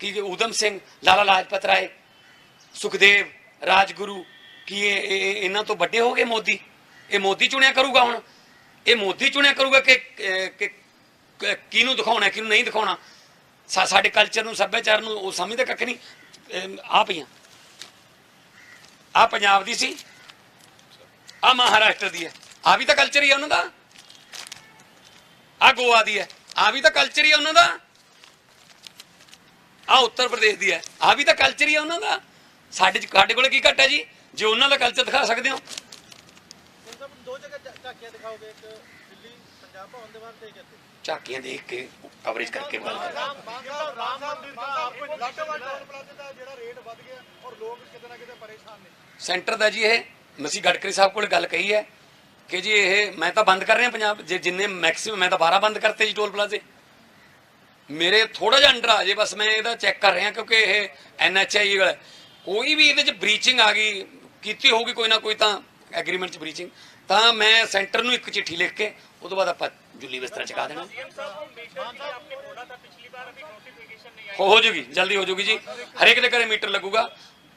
ਕਿ ਊਧਮ ਸਿੰਘ ਲਾਲਾ ਲਾਜਪਤ ਰਾਏ ਸੁਖਦੇਵ ਰਾਜਗੁਰੂ ਕੀ ਇਹ ਇਹਨਾਂ ਤੋਂ ਵੱਡੇ ਹੋ ਗਏ ਮੋਦੀ ਇਹ ਮੋਦੀ ਚੁਣਿਆ ਕਰੂਗਾ ਹੁਣ ਇਹ ਮੋਦੀ ਚੁਣਿਆ ਕਰੂਗਾ ਕਿ ਕਿਹਨੂੰ ਦਿਖਾਉਣਾ ਕਿਹਨੂੰ ਨਹੀਂ ਦਿਖਾਉਣਾ ਸਾ- ਸਾਡੇ ਕਲਚਰ ਨੂੰ ਸੱਭਿਆਚਾਰ ਨੂੰ ਉਹ ਸਮਝਦੇ ਕੱਖ ਨਹੀਂ ਆ ਪਈਆਂ ਆ ਪੰਜਾਬ ਦੀ ਸੀ ਆ ਮਹਾਰਾਸ਼ਟਰ ਦੀ ਹੈ ਆ ਵੀ ਤਾਂ ਕਲਚਰ ਹੀ ਹੈ ਉਹਨਾਂ ਦਾ ਆ ਗੋਆ ਦੀ ਹੈ ਆ ਵੀ ਤਾਂ ਕਲਚਰ ਹੀ ਹੈ ਉਹਨਾਂ ਦਾ ਆ ਉੱਤਰ ਪ੍ਰਦੇਸ਼ ਦੀ ਹੈ। ਆ ਵੀ ਤਾਂ ਕਲਚਰ ਹੀ ਹੈ ਉਹਨਾਂ ਦਾ। ਸਾਡੇ ਸਾਡੇ ਕੋਲ ਕੀ ਘੱਟ ਹੈ ਜੀ? ਜੇ ਉਹਨਾਂ ਦਾ ਕਲਚਰ ਦਿਖਾ ਸਕਦੇ ਹੋ। ਦੋ ਜਗ੍ਹਾ ਝਾਕੀਆਂ ਦਿਖਾਓਗੇ ਇੱਕ ਦਿੱਲੀ ਪੰਜਾਬ ਭਵਨ ਦੇ ਬਾਹਰ ਤੇ ਇੱਕ ਝਾਕੀਆਂ ਦੇਖ ਕੇ ਕਵਰੇਜ ਕਰਕੇ ਗੱਲ ਕਰ ਰਾਮ ਮੰਦਿਰ ਦਾ ਆਪਕੋ ਲਾਟੋਵਾਲ ਟੋਲ ਪਲਾਜ਼ੇ ਦਾ ਜਿਹੜਾ ਰੇਟ ਵੱਧ ਗਿਆ ਔਰ ਲੋਕ ਕਿਤੇ ਨਾ ਕਿਤੇ ਪਰੇਸ਼ਾਨ ਨੇ ਸੈਂਟਰ ਦਾ ਜੀ ਇਹ ਮਸੀ ਗਡਕਰੀ ਸਾਹਿਬ ਕੋਲ ਗੱਲ ਕਹੀ ਹੈ ਕਿ ਜੀ ਇਹ, ਮੈਂ ਤਾਂ ਬੰਦ ਕਰ ਰਿਹਾ ਪੰਜਾਬ, ਜੇ ਜਿੰਨੇ ਮੈਕਸਿਮਮ ਮੈਂ ਤਾਂ 12 ਬੰਦ ਕਰਤੇ ਜੀ ਟੋਲ ਪਲਾਜ਼ੇ ਮੇਰੇ ਥੋੜਾ ਜਿਹਾ ਅੰਡਰ ਆ ਜੇ ਬਸ ਮੈਂ ਇਹਦਾ ਚੈੱਕ ਕਰ ਰਿਹਾ ਕਿਉਂਕਿ ਇਹ ਐਨਐਚਆਈ ਵਾਲਾ ਕੋਈ ਵੀ ਇਹਦੇ ਚ ਬ੍ਰੀਚਿੰਗ ਆ ਗਈ ਕੀਤੀ ਹੋਊਗੀ ਕੋਈ ਨਾ ਕੋਈ ਤਾਂ ਐਗਰੀਮੈਂਟ ਚ ਬ੍ਰੀਚਿੰਗ ਤਾਂ ਮੈਂ ਸੈਂਟਰ ਨੂੰ ਇੱਕ ਚਿੱਠੀ ਲਿਖ ਕੇ ਉਹ ਤੋਂ ਬਾਅਦ ਆਪਾਂ ਜੁਲੀ ਬਿਸਤਰਾ ਚਕਾ ਦੇਣਾ। ਹੋ ਹੋ ਜੂਗੀ ਜਲਦੀ ਹੋ ਜੂਗੀ ਜੀ। ਹਰੇਕ ਦੇ ਘਰੇ ਮੀਟਰ ਲੱਗੂਗਾ।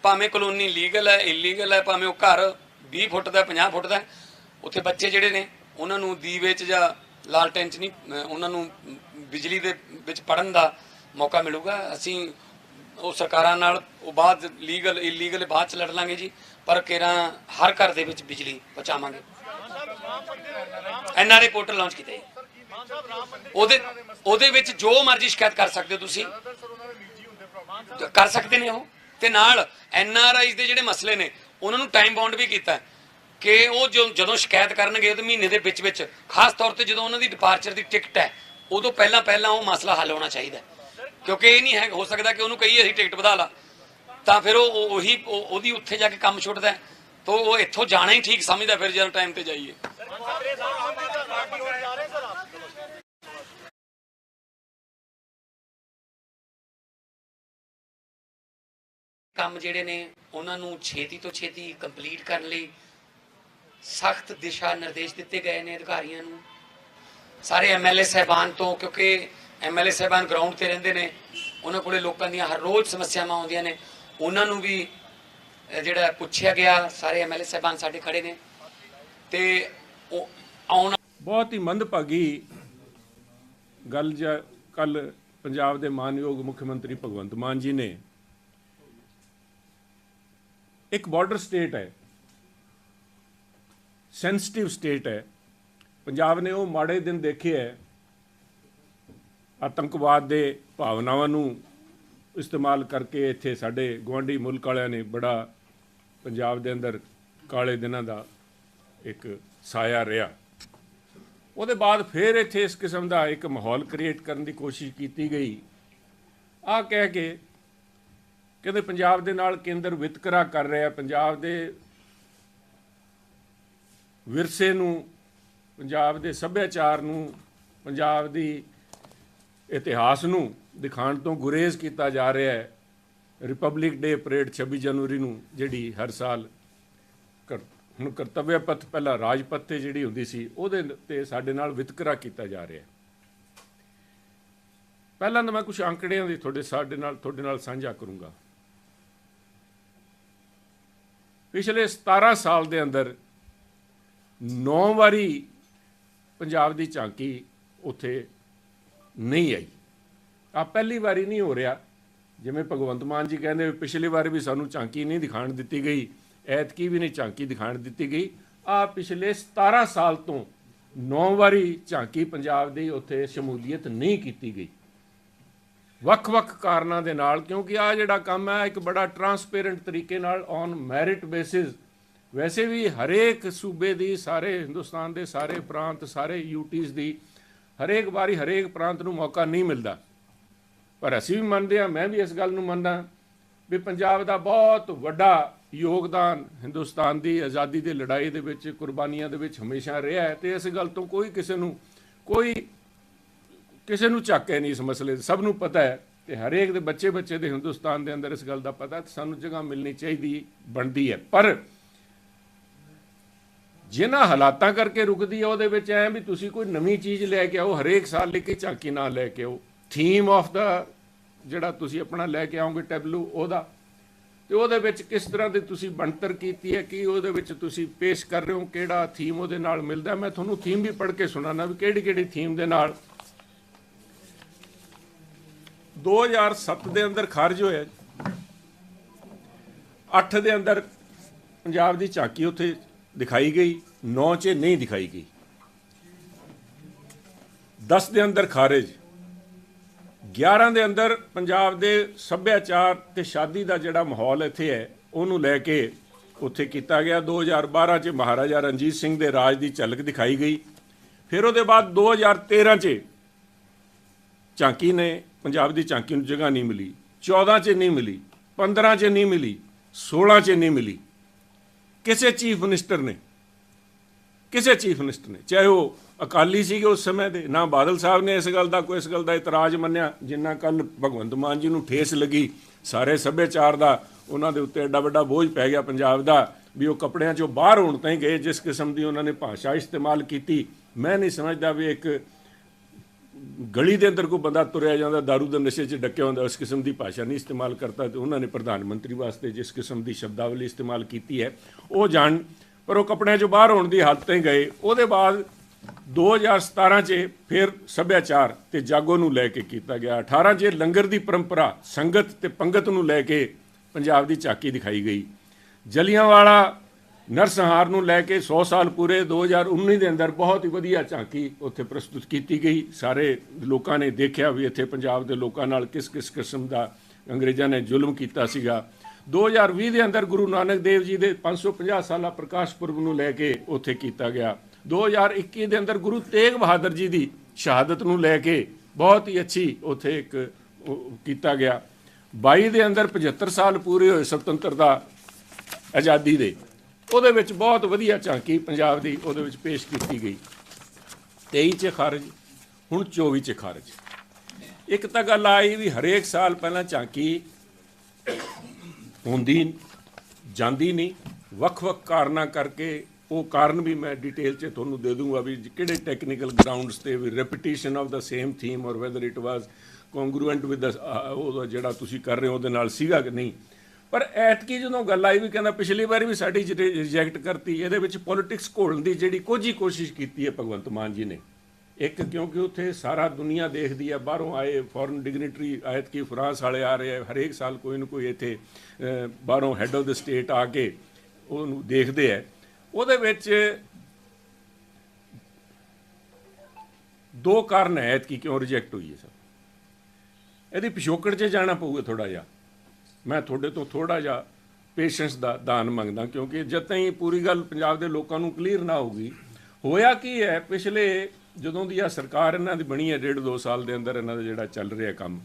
ਭਾਵੇਂ ਕਲੋਨੀ ਲੀਗਲ ਹੈ ਇਲੀਗਲ ਹੈ ਭਾਵੇਂ ਉਹ ਘਰ 20 ਫੁੱਟ ਦਾ 50 ਫੁੱਟ ਦਾ ਉੱਥੇ ਬੱਚੇ ਜਿਹੜੇ ਨੇ ਉਹਨਾਂ ਨੂੰ ਦੀਵੇ 'ਚ ਜਾਂ ਲਾਲਟੈਨ 'ਚ ਨਹੀਂ ਉਹਨਾਂ ਨੂੰ ਬਿਜਲੀ ਦੇ ਵਿੱਚ ਪੜਨ ਦਾ ਮੌਕਾ ਮਿਲੂਗਾ। ਅਸੀਂ ਉਹ ਸਰਕਾਰਾਂ ਨਾਲ ਉਹ ਬਾਅਦ ਲੀਗਲ ਇਲੀਗਲ ਬਾਅਦ ਚ ਲੜ ਲਾਂਗੇ ਜੀ, ਪਰ ਕਿਰਾਂ ਹਰ ਘਰ ਦੇ ਵਿੱਚ ਬਿਜਲੀ ਪਹੁੰਚਾਵਾਂਗੇ। N R I portal launch ਕੀਤਾ ਜੀ। ਉਹਦੇ ਉਹਦੇ ਵਿੱਚ ਜੋ ਮਰਜ਼ੀ ਸ਼ਿਕਾਇਤ ਕਰ ਸਕਦੇ ਹੋ ਤੁਸੀਂ। ਕਰ ਸਕਦੇ ਨੇ ਉਹ। ਤੇ ਨਾਲ ਐਨ ਆਰ ਆਈਜ਼ ਦੇ ਜਿਹੜੇ ਮਸਲੇ ਨੇ, ਉਹਨਾਂ ਨੂੰ ਟਾਈਮ ਬਾਉਂਡ ਵੀ ਕੀਤਾ। ਕਿ ਉਹ ਜੋ- ਜਦੋਂ ਸ਼ਿਕਾਇਤ ਕਰਨਗੇ ਉਹ ਮਹੀਨੇ ਦੇ ਵਿੱਚ ਵਿੱਚ ਖਾਸ ਤੌਰ ਤੇ ਜਦੋਂ ਉਹਨਾਂ ਦੀ ਡਿਪਾਰਚਰ ਦੀ ਟਿਕਟ ਹੈ ਉਦੋਂ ਪਹਿਲਾਂ ਪਹਿਲਾਂ ਉਹ ਮਸਲਾ ਹੱਲ ਹੋਣਾ ਚਾਹੀਦਾ ਕਿਉਂਕਿ ਇਹ ਨਹੀਂ ਹੈ, ਹੋ ਸਕਦਾ ਕਿ ਉਹਨੂੰ ਕਹੀਏ ਅਸੀਂ ਟਿਕਟ ਵਧਾ ਲਾ। ਤਾਂ ਫਿਰ ਉਹ ਉਹੀ ਉਹਦੀ ਉੱਥੇ ਜਾ ਕੇ ਕੰਮ ਛੁੱਟਦਾ ਤਾਂ ਉਹ ਇੱਥੋਂ ਜਾਣਾ ਹੀ ਠੀਕ ਸਮਝਦਾ ਫਿਰ ਜਦੋਂ ਟਾਈਮ ਤੇ ਜਾਈਏ। ਕੰਮ ਜਿਹੜੇ ਨੇ, ਉਹਨਾਂ ਨੂੰ ਛੇਤੀ ਤੋਂ ਛੇਤੀ ਕੰਪਲੀਟ ਕਰਨ ਲਈ ਸਖਤ ਦਿਸ਼ਾ ਨਿਰਦੇਸ਼ ਦਿੱਤੇ ਗਏ ਨੇ ਅਧਿਕਾਰੀਆਂ ਨੂੰ। ਸਾਰੇ ਐਮਐਲਏ ਸਹਿਬਾਨ ਤੋਂ, ਕਿਉਂਕਿ ਐਮਐਲਏ ਸਹਿਬਾਨ ਗਰਾਊਂਡ ਤੇ ਰਹਿੰਦੇ ਨੇ, ਉਹਨਾਂ ਕੋਲੇ ਲੋਕਾਂ ਦੀਆਂ ਹਰ ਰੋਜ਼ ਸਮੱਸਿਆਵਾਂ ਆਉਂਦੀਆਂ ਨੇ। ਉਹਨਾਂ ਨੂੰ ਵੀ ਜਿਹੜਾ ਪੁੱਛਿਆ ਗਿਆ, ਸਾਰੇ ਐਮਐਲਏ ਸਹਿਬਾਨ ਸਾਡੇ ਖੜੇ ਨੇ। ਤੇ ਆਉਣ ਬਹੁਤ ਹੀ ਮੰਦਭਾਗੀ ਗੱਲ ਜਾਂ, ਕੱਲ ਪੰਜਾਬ ਦੇ ਮਾਨਯੋਗ ਮੁੱਖ ਮੰਤਰੀ ਭਗਵੰਤ ਮਾਨ ਜੀ ਨੇ ਇੱਕ ਬਾਰਡਰ ਸਟੇਟ ਹੈ। ਸੈਂਸਿਟਿਵ ਸਟੇਟ ਹੈ। ਪੰਜਾਬ ਨੇ ਉਹ ਮਾੜੇ ਦਿਨ ਦੇਖੇ ਹੈ। ਆਤੰਕਵਾਦ ਦੇ ਭਾਵਨਾਵਾਂ ਨੂੰ ਇਸਤੇਮਾਲ ਕਰਕੇ ਇੱਥੇ ਸਾਡੇ ਗੁਆਂਢੀ ਮੁਲਕ ਵਾਲਿਆਂ ਨੇ ਬੜਾ ਪੰਜਾਬ ਦੇ ਅੰਦਰ ਕਾਲੇ ਦਿਨਾਂ ਦਾ ਇੱਕ ਸਾਇਆ ਰਿਹਾ। ਉਹਦੇ ਬਾਅਦ ਫਿਰ ਇੱਥੇ ਇਸ ਕਿਸਮ ਦਾ ਇੱਕ ਮਾਹੌਲ ਕ੍ਰੀਏਟ ਕਰਨ ਦੀ ਕੋਸ਼ਿਸ਼ ਕੀਤੀ ਗਈ। ਆ ਕਹਿ ਕੇ ਕਹਿੰਦੇ ਪੰਜਾਬ ਦੇ ਨਾਲ ਕੇਂਦਰ ਵਿਤਕਰਾ ਕਰ ਰਿਹਾ ਪੰਜਾਬ ਦੇ ਵਿਰਸੇ ਨੂੰ ਪੰਜਾਬ ਦੇ ਸੱਭਿਆਚਾਰ ਨੂੰ, ਪੰਜਾਬ ਦੀ ਇਤਿਹਾਸ ਨੂੰ ਦਿਖਾਉਣ ਤੋਂ ਗੁਰੇਜ਼ ਕੀਤਾ ਜਾ ਰਿਹਾ ਹੈ ਰਿਪਬਲਿਕ ਡੇ ਪਰੇਡ 26 ਜਨਵਰੀ ਨੂੰ, ਜਿਹੜੀ ਹਰ ਸਾਲ ਕਰ- ਹੁਣ ਕਰਤੱਵਯ ਪਥ, ਪਹਿਲਾਂ ਰਾਜਪਥ ਤੇ ਜਿਹੜੀ ਹੁੰਦੀ ਸੀ, ਉਹਦੇ ਤੇ ਸਾਡੇ ਨਾਲ ਵਿਤਕਰਾ ਕੀਤਾ ਜਾ ਰਿਹਾ ਹੈ। ਪਹਿਲਾਂ ਤਾਂ ਮੈਂ ਕੁਝ ਅੰਕੜਿਆਂ ਦੀ ਤੁਹਾਡੇ ਸਾਡੇ ਨਾਲ, ਤੁਹਾਡੇ ਨਾਲ ਸਾਂਝਾ ਕਰੂੰਗਾ। ਪਿਛਲੇ 17 ਸਾਲ ਦੇ ਅੰਦਰ 9 ਵਾਰੀ ਪੰਜਾਬ ਦੀ ਝਾਂਕੀ ਉੱਥੇ ਨਹੀਂ ਆਈ। ਆ ਪਹਿਲੀ ਵਾਰੀ ਨਹੀਂ ਹੋ ਰਿਹਾ। ਜਿਵੇਂ ਭਗਵੰਤ ਮਾਨ ਜੀ ਕਹਿੰਦੇ ਪਿਛਲੀ ਵਾਰ ਵੀ ਸਾਨੂੰ ਝਾਂਕੀ ਨਹੀਂ ਦਿਖਾਣ ਦਿੱਤੀ ਗਈ, ਐਤਕੀ ਵੀ ਨਹੀਂ ਝਾਂਕੀ ਦਿਖਾਣ ਦਿੱਤੀ ਗਈ। ਆ ਪਿਛਲੇ 17 ਸਾਲ ਤੋਂ 9 ਵਾਰੀ ਝਾਂਕੀ ਪੰਜਾਬ ਦੀ ਉੱਥੇ ਸ਼ਮੂਲੀਅਤ ਨਹੀਂ ਕੀਤੀ ਗਈ। ਵੱਖ-ਵੱਖ ਕਾਰਨਾਂ ਦੇ ਨਾਲ, ਕਿਉਂਕਿ ਆ ਜਿਹੜਾ ਕੰਮ ਹੈ, ਇੱਕ ਬੜਾ ਟਰਾਂਸਪੇਰੈਂਟ ਤਰੀਕੇ ਨਾਲ ਔਨ ਮੈਰਿਟ ਬੇਸਿਸ ਵੈਸੇ ਵੀ ਹਰੇਕ ਸੂਬੇ ਦੀ ਸਾਰੇ ਹਿੰਦੁਸਤਾਨ ਦੇ ਸਾਰੇ ਪ੍ਰਾਂਤ, ਸਾਰੇ ਯੂਟੀਜ਼ ਦੀ ਹਰੇਕ ਵਾਰੀ ਹਰੇਕ ਪ੍ਰਾਂਤ ਨੂੰ ਮੌਕਾ ਨਹੀਂ ਮਿਲਦਾ। ਪਰ ਅਸੀਂ ਵੀ ਮੰਨਦੇ ਹਾਂ, ਮੈਂ ਵੀ ਇਸ ਗੱਲ ਨੂੰ ਮੰਨਦਾ ਵੀ ਪੰਜਾਬ ਦਾ ਬਹੁਤ ਵੱਡਾ ਯੋਗਦਾਨ ਹਿੰਦੁਸਤਾਨ ਦੀ ਆਜ਼ਾਦੀ ਦੀ ਲੜਾਈ ਦੇ ਵਿੱਚ, ਕੁਰਬਾਨੀਆਂ ਦੇ ਵਿੱਚ ਹਮੇਸ਼ਾ ਰਿਹਾ ਹੈ ਤੇ ਇਸ ਗੱਲ ਤੋਂ ਕੋਈ ਕਿਸੇ ਨੂੰ, ਕੋਈ ਕਿਸੇ ਨੂੰ ਝੱਕ ਨਹੀਂ ਇਸ ਮਸਲੇ ਦਾ ਸਭ ਨੂੰ ਪਤਾ ਹੈ ਤੇ ਹਰੇਕ ਦੇ ਬੱਚੇ ਬੱਚੇ ਦੇ ਹਿੰਦੁਸਤਾਨ ਦੇ ਅੰਦਰ ਇਸ ਗੱਲ ਦਾ ਪਤਾ ਹੈ ਤੇ ਸਾਨੂੰ ਜਗ੍ਹਾ ਮਿਲਣੀ ਚਾਹੀਦੀ, ਬਣਦੀ ਹੈ। ਪਰ ਜਿਨ੍ਹਾਂ ਹਾਲਾਤਾਂ ਕਰਕੇ ਰੁਕਦੀ ਹੈ ਉਹਦੇ ਵਿੱਚ ਐ ਵੀ ਤੁਸੀਂ ਕੋਈ ਨਵੀਂ ਚੀਜ਼ ਲੈ ਕੇ ਆਓ, ਹਰੇਕ ਸਾਲ ਲੈ ਕੇ ਝਾਕੀ ਨਾ ਲੈ ਕੇ ਆਓ। ਥੀਮ ਆਫ ਦਾ ਜਿਹੜਾ ਤੁਸੀਂ ਆਪਣਾ ਲੈ ਕੇ ਆਓਗੇ ਟੈਬਲੂ, ਉਹਦਾ। ਤੇ ਉਹਦੇ ਵਿੱਚ ਕਿਸ ਤਰ੍ਹਾਂ ਦੀ ਤੁਸੀਂ ਬਣਤਰ ਕੀਤੀ ਹੈ, ਕਿ ਉਹਦੇ ਵਿੱਚ ਤੁਸੀਂ ਪੇਸ਼ ਕਰ ਰਹੇ ਹੋ, ਕਿਹੜਾ ਥੀਮ ਉਹਦੇ ਨਾਲ ਮਿਲਦਾ ਮੈਂ ਤੁਹਾਨੂੰ ਥੀਮ ਵੀ ਪੜ੍ਹ ਕੇ ਸੁਣਾਣਾ ਵੀ ਕਿਹੜੀ ਕਿਹੜੀ ਥੀਮ ਦੇ ਨਾਲ। 2007 ਦੇ ਅੰਦਰ ਖਾਰਜ ਹੋਇਆ। 8 ਦੇ ਅੰਦਰ ਪੰਜਾਬ ਦੀ ਝਾਕੀ ਉੱਥੇ ਦਿਖਾਈ ਗਈ 9 'ਚ ਨਹੀਂ ਦਿਖਾਈ ਗਈ। 10 ਦੇ ਅੰਦਰ ਖਾਰਜ 11 ਦੇ ਅੰਦਰ ਪੰਜਾਬ ਦੇ ਸੱਭਿਆਚਾਰ ਤੇ ਸ਼ਾਦੀ ਦਾ ਜਿਹੜਾ ਮਾਹੌਲ ਇੱਥੇ ਹੈ, ਉਹਨੂੰ ਲੈ ਕੇ ਉੱਥੇ ਕੀਤਾ ਗਿਆ। 2012 ਚ ਮਹਾਰਾਜਾ ਰਣਜੀਤ ਸਿੰਘ ਦੇ ਰਾਜ ਦੀ ਝਲਕ ਦਿਖਾਈ ਗਈ। ਫਿਰ ਉਹਦੇ ਬਾਅਦ 2013 ਚ ਝਾਂਕੀ ਨੇ, ਪੰਜਾਬ ਦੀ ਝਾਂਕੀ ਨੂੰ ਜਗ੍ਹਾ ਨਹੀਂ ਮਿਲੀ। 14 ਚ ਨਹੀਂ ਮਿਲੀ 15 ਚ ਨਹੀਂ ਮਿਲੀ 16 ਚ ਨਹੀਂ ਮਿਲੀ। ਕਿਸੇ ਚੀਫ ਮਿਨਿਸਟਰ ਨੇ, ਕਿਸੇ ਚੀਫ ਮਿਨਿਸਟਰ ਨੇ, ਚਾਹੇ ਉਹ ਅਕਾਲੀ ਸੀਗੇ ਉਸ ਸਮੇਂ ਦੇ, ਨਾ ਬਾਦਲ ਸਾਹਿਬ ਨੇ ਇਸ ਗੱਲ ਦਾ ਕੋਈ, ਇਸ ਗੱਲ ਦਾ ਇਤਰਾਜ਼ ਮੰਨਿਆ, ਜਿੰਨਾ ਕੱਲ ਭਗਵੰਤ ਮਾਨ ਜੀ ਨੂੰ ਠੇਸ ਲੱਗੀ, ਸਾਰੇ ਸੱਭਿਆਚਾਰ ਦਾ, ਉਹਨਾਂ ਦੇ ਉੱਤੇ ਐਡਾ ਵੱਡਾ ਬੋਝ ਪੈ ਗਿਆ ਪੰਜਾਬ ਦਾ, ਵੀ ਉਹ ਕੱਪੜਿਆਂ ਚੋਂ ਬਾਹਰ ਹੋਣ ਤਾਈਂ ਗਏ, ਜਿਸ ਕਿਸਮ ਦੀ ਉਹਨਾਂ ਨੇ ਭਾਸ਼ਾ ਇਸਤੇਮਾਲ ਕੀਤੀ, ਮੈਂ ਨਹੀਂ ਸਮਝਦਾ ਵੀ ਇੱਕ ਗਲੀ ਦੇ ਅੰਦਰ ਕੋਈ ਬੰਦਾ ਤੁਰਿਆ ਜਾਂਦਾ दारू ਦੇ ਨਸ਼ੇ 'ਚ ਡੱਕਿਆ ਹੁੰਦਾ, ਉਸ ਕਿਸਮ ਦੀ ਭਾਸ਼ਾ ਨਹੀਂ ਇਸਤੇਮਾਲ ਕਰਤਾ ਤੇ ਉਹਨਾਂ ਨੇ ਪ੍ਰਧਾਨ ਮੰਤਰੀ ਵਾਸਤੇ ਜਿਸ ਕਿਸਮ ਦੀ ਸ਼ਬਦਾਵਲੀ ਇਸਤੇਮਾਲ ਕੀਤੀ ਹੈ, ਉਹ ਜਾਣ, ਪਰ ਉਹ ਕੱਪੜਿਆਂ 'ਚੋਂ ਬਾਹਰ ਹੋਣ ਦੀ ਹਾਲਤ ਤੇ ਗਏ, ਉਹਦੇ ਬਾਅਦ 2017 'ਚ ਫਿਰ ਸੱਭਿਆਚਾਰ ਤੇ ਜਾਗੋ ਨੂੰ ਲੈ ਕੇ ਕੀਤਾ ਗਿਆ 18 'ਚ ਲੰਗਰ ਦੀ ਪਰੰਪਰਾ, ਸੰਗਤ ਤੇ ਪੰਗਤ ਨੂੰ ਲੈ ਕੇ ਪੰਜਾਬ ਦੀ ਝਾਕੀ ਦਿਖਾਈ ਗਈ। ਜਲੀਆਂਵਾਲਾ ਨਰਸੰਹਾਰ ਨੂੰ ਲੈ ਕੇ 100 ਸਾਲ ਪੂਰੇ 2019 ਦੇ ਅੰਦਰ ਬਹੁਤ ਹੀ ਵਧੀਆ ਝਾਂਕੀ ਉੱਥੇ ਪ੍ਰਸਤੁਤ ਕੀਤੀ ਗਈ। ਸਾਰੇ ਲੋਕਾਂ ਨੇ ਦੇਖਿਆ ਵੀ ਇੱਥੇ ਪੰਜਾਬ ਦੇ ਲੋਕਾਂ ਨਾਲ ਕਿਸ ਕਿਸ ਕਿਸਮ ਦਾ ਅੰਗਰੇਜ਼ਾਂ ਨੇ ਜ਼ੁਲਮ ਕੀਤਾ ਸੀਗਾ। 2020 ਦੇ ਅੰਦਰ ਗੁਰੂ ਨਾਨਕ ਦੇਵ ਜੀ ਦੇ 550 ਸਾਲਾ ਪ੍ਰਕਾਸ਼ ਪੁਰਬ ਨੂੰ ਲੈ ਕੇ ਉੱਥੇ ਕੀਤਾ ਗਿਆ। 2021 ਦੇ ਅੰਦਰ ਗੁਰੂ ਤੇਗ ਬਹਾਦਰ ਜੀ ਦੀ ਸ਼ਹਾਦਤ ਨੂੰ ਲੈ ਕੇ ਬਹੁਤ ਹੀ ਅੱਛੀ ਉੱਥੇ ਇੱਕ ਕੀਤਾ ਗਿਆ। 22 ਦੇ ਅੰਦਰ 75 ਸਾਲ ਪੂਰੇ ਹੋਏ ਸੁਤੰਤਰਤਾ ਆਜ਼ਾਦੀ ਦੇ। ਉਹਦੇ ਵਿੱਚ ਬਹੁਤ ਵਧੀਆ ਝਾਂਕੀ ਪੰਜਾਬ ਦੀ ਉਹਦੇ ਵਿੱਚ ਪੇਸ਼ ਕੀਤੀ ਗਈ। 23 ਚ ਖਾਰਜ, ਹੁਣ 24 ਚ ਖਾਰਜ। ਇੱਕ ਤਾਂ ਗੱਲ ਆਈ ਵੀ ਹਰੇਕ ਸਾਲ ਪਹਿਲਾਂ ਝਾਂਕੀ ਹੁੰਦੀ, ਜਾਂਦੀ ਨਹੀਂ। ਵੱਖ-ਵੱਖ ਕਾਰਨਾਂ ਕਰਕੇ ਉਹ ਕਾਰਨ ਵੀ ਮੈਂ ਡਿਟੇਲ 'ਚ ਤੁਹਾਨੂੰ ਦੇ ਦੂੰਗਾ ਵੀ ਕਿਹੜੇ ਟੈਕਨੀਕਲ ਗਰਾਊਂਡਸ ਤੇ ਵੀ repetition of the same theme or whether it was congruent with the ਉਹ ਜਿਹੜਾ ਤੁਸੀਂ ਕਰ ਰਹੇ ਹੋ ਉਹਦੇ ਨਾਲ ਸੀਗਾ ਕਿ ਨਹੀਂ। ਪਰ ਐਤਕੀ ਜਦੋਂ ਗੱਲ ਆਈ ਵੀ ਕਹਿੰਦਾ ਪਿਛਲੀ ਵਾਰੀ ਵੀ ਸਾਡੀ ਰਿਜੈਕਟ ਕਰਤੀ, ਇਹਦੇ ਵਿੱਚ ਪੋਲਿਟਿਕਸ ਘੋਲਣ ਦੀ ਜਿਹੜੀ ਕੋਝੀ ਕੋਸ਼ਿਸ਼ ਕੀਤੀ ਹੈ ਭਗਵੰਤ ਮਾਨ ਜੀ ਨੇ। ਇੱਕ ਕਿਉਂਕਿ ਉੱਥੇ ਸਾਰਾ ਦੁਨੀਆ ਦੇਖਦੀ ਹੈ ਬਾਹਰੋਂ ਆਏ ਫੋਰਨ ਡਿਗਨਿਟਰੀ ਆਇਤ ਕੀ ਫਰਾਂਸ ਵਾਲੇ ਆ ਰਹੇ ਆ, ਹਰੇਕ ਸਾਲ ਕੋਈ ਨਾ ਕੋਈ ਇੱਥੇ ਬਾਹਰੋਂ ਹੈੱਡ ਆਫ ਦ ਸਟੇਟ ਆ ਕੇ ਉਹਨੂੰ ਦੇਖਦੇ ਆ। ਉਹਦੇ ਵਿੱਚ ਦੋ ਕਾਰਨ ਹੈ ਕਿ ਕਿਉਂ ਰਿਜੈਕਟ ਹੋਈ ਹੈ ਸਰ। ਇਹਦੀ ਪਿਛੋਕੜ 'ਚ ਜਾਣਾ ਪਊਗਾ ਥੋੜਾ ਜਿਹਾ। ਮੈਂ ਤੁਹਾਡੇ ਤੋਂ ਥੋੜਾ ਜਿਹਾ ਪੇਸ਼ੈਂਸ ਦਾ ਦਾਨ ਮੰਗਦਾ, ਕਿਉਂਕਿ ਜਦ ਤਾਈਂ ਪੂਰੀ ਗੱਲ ਪੰਜਾਬ ਦੇ ਲੋਕਾਂ ਨੂੰ ਕਲੀਅਰ ਨਾ ਹੋਊਗੀ ਹੋਇਆ ਕੀ ਹੈ, ਪਿਛਲੇ ਜਦੋਂ ਦੀ ਆ ਸਰਕਾਰ ਇਹਨਾਂ ਦੀ ਬਣੀ ਹੈ, ਡੇਢ ਦੋ ਸਾਲ ਦੇ ਅੰਦਰ ਇਹਨਾਂ ਦਾ ਜਿਹੜਾ ਚੱਲ ਰਿਹਾ ਕੰਮ,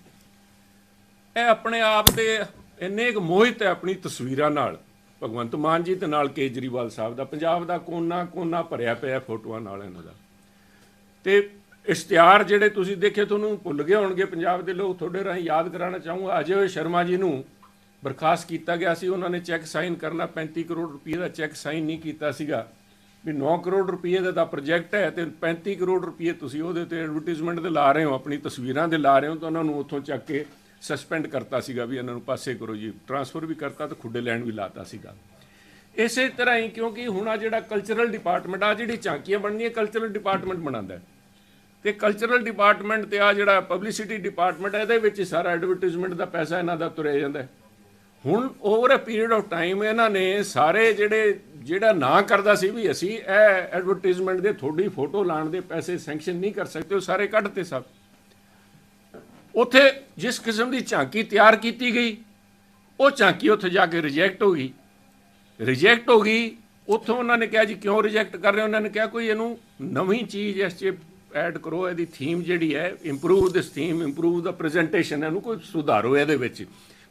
ਇਹ ਆਪਣੇ ਆਪ ਦੇ ਇੰਨੇ ਕੁ ਮੋਹਿਤ ਹੈ ਆਪਣੀ ਤਸਵੀਰਾਂ ਨਾਲ, ਭਗਵੰਤ ਮਾਨ ਜੀ ਤੇ ਨਾਲ ਕੇਜਰੀਵਾਲ ਸਾਹਿਬ ਦਾ, ਪੰਜਾਬ ਦਾ ਕੋਨਾ ਕੋਨਾ ਭਰਿਆ ਪਿਆ ਫੋਟੋਆਂ ਨਾਲ ਇਹਨਾਂ ਦਾ। ਤੇ ਇਸ਼ਤਿਹਾਰ ਜਿਹੜੇ ਤੁਸੀਂ ਦੇਖੇ, ਤੁਹਾਨੂੰ ਭੁੱਲ ਗਏ ਹੋਣਗੇ, ਪੰਜਾਬ ਦੇ ਲੋਕ ਤੁਹਾਡੇ ਰਾਹੀਂ ਯਾਦ ਕਰਾਉਣਾ ਚਾਹੂੰਗਾ, ਅਜੇ ਹੋਏ ਸ਼ਰਮਾ ਜੀ ਨੂੰ ਬਰਖਾਸਤ ਕੀਤਾ ਗਿਆ ਸੀ, ਉਹਨਾਂ ਨੇ ਚੈੱਕ ਸਾਈਨ ਕਰਨਾ 35 ਕਰੋੜ ਰੁਪਏ ਦਾ ਚੈੱਕ ਸਾਈਨ ਨਹੀਂ ਕੀਤਾ ਸੀਗਾ। ਵੀ 9 ਕਰੋੜ ਰੁਪਏ ਦਾ ਤਾਂ ਪ੍ਰੋਜੈਕਟ ਹੈ ਤੇ 35 ਕਰੋੜ ਰੁਪਏ ਤੁਸੀਂ ਉਹਦੇ ਤੇ ਐਡਵਰਟਾਈਜ਼ਮੈਂਟ ਦੇ ਲਾ ਰਹੇ ਹੋ, ਆਪਣੀ ਤਸਵੀਰਾਂ ਦੇ ਲਾ ਰਹੇ ਹੋ, ਤਾਂ ਉਹਨਾਂ ਨੂੰ ਉੱਥੋਂ ਚੱਕ ਕੇ ਸਸਪੈਂਡ ਕਰਤਾ ਸੀਗਾ ਵੀ ਇਹਨਾਂ ਨੂੰ ਪਾਸੇ ਕਰੋ ਜੀ। ਟਰਾਂਸਫਰ ਵੀ ਕਰਤਾ ਤੇ ਖੁੱਡੇ ਲੈਣ ਵੀ ਲਾਤਾ ਸੀਗਾ। ਇਸੇ ਤਰ੍ਹਾਂ ਹੀ ਕਿਉਂਕਿ ਹੁਣ ਆ ਜਿਹੜਾ ਕਲਚਰਲ ਡਿਪਾਰਟਮੈਂਟ ਆ ਜਿਹੜੀ ਝਾਂਕੀਆਂ ਬਣਨੀਆਂ ਕਲਚਰਲ ਡਿਪਾਰਟਮੈਂਟ ਬਣਾਉਂਦਾ ਹੈ। ਤੇ ਕਲਚਰਲ ਡਿਪਾਰਟਮੈਂਟ ਤੇ ਆ ਜਿਹੜਾ ਪਬਲਿਸਿਟੀ ਡਿਪਾਰਟਮੈਂਟ ਇਹਦੇ ਵਿੱਚ ਹੀ ਸਾਰਾ ਐਡਵਰਟਾਈਜ਼ਮੈਂਟ ਦਾ ਪੈਸਾ ਇਹਨਾਂ ਦਾ ਤੁਰਿਆ ਜਾਂਦਾ ਹੈ। ਹੁਣ over a period of time ਇਹਨਾਂ ਨੇ ਸਾਰੇ ਜਿਹੜੇ, ਜਿਹੜਾ ਨਾ ਕਰਦਾ ਸੀ ਵੀ ਅਸੀਂ ਇਹ ਐਡਵਰਟਾਈਜ਼ਮੈਂਟ ਦੇ ਤੁਹਾਡੀ ਫੋਟੋ ਲਾਣ ਦੇ ਪੈਸੇ ਸੈਂਕਸ਼ਨ ਨਹੀਂ ਕਰ ਸਕਦੇ, ਉਹ ਸਾਰੇ ਕੱਢਤੇ ਸਭ। ਉੱਥੇ ਜਿਸ ਕਿਸਮ ਦੀ ਝਾਂਕੀ ਤਿਆਰ ਕੀਤੀ ਗਈ, ਉਹ ਝਾਂਕੀ ਉੱਥੇ ਜਾ ਕੇ ਰਿਜੈਕਟ ਹੋ ਗਈ। ਰਿਜੈਕਟ ਹੋ ਗਈ, ਉੱਥੋਂ ਉਹਨਾਂ ਨੇ ਕਿਹਾ ਜੀ, ਕਿਉਂ ਰਿਜੈਕਟ ਕਰ ਰਹੇ ਉਹਨਾਂ ਨੇ ਕਿਹਾ, ਕੋਈ ਇਹਨੂੰ ਨਵੀਂ ਚੀਜ਼ ਇਸ 'ਚ ਐਡ ਕਰੋ, ਇਹਦੀ ਥੀਮ ਜਿਹੜੀ ਹੈ improve this theme improve the presentation ਇਹਨੂੰ ਕੋਈ ਸੁਧਾਰੋ ਇਹਦੇ ਵਿੱਚ।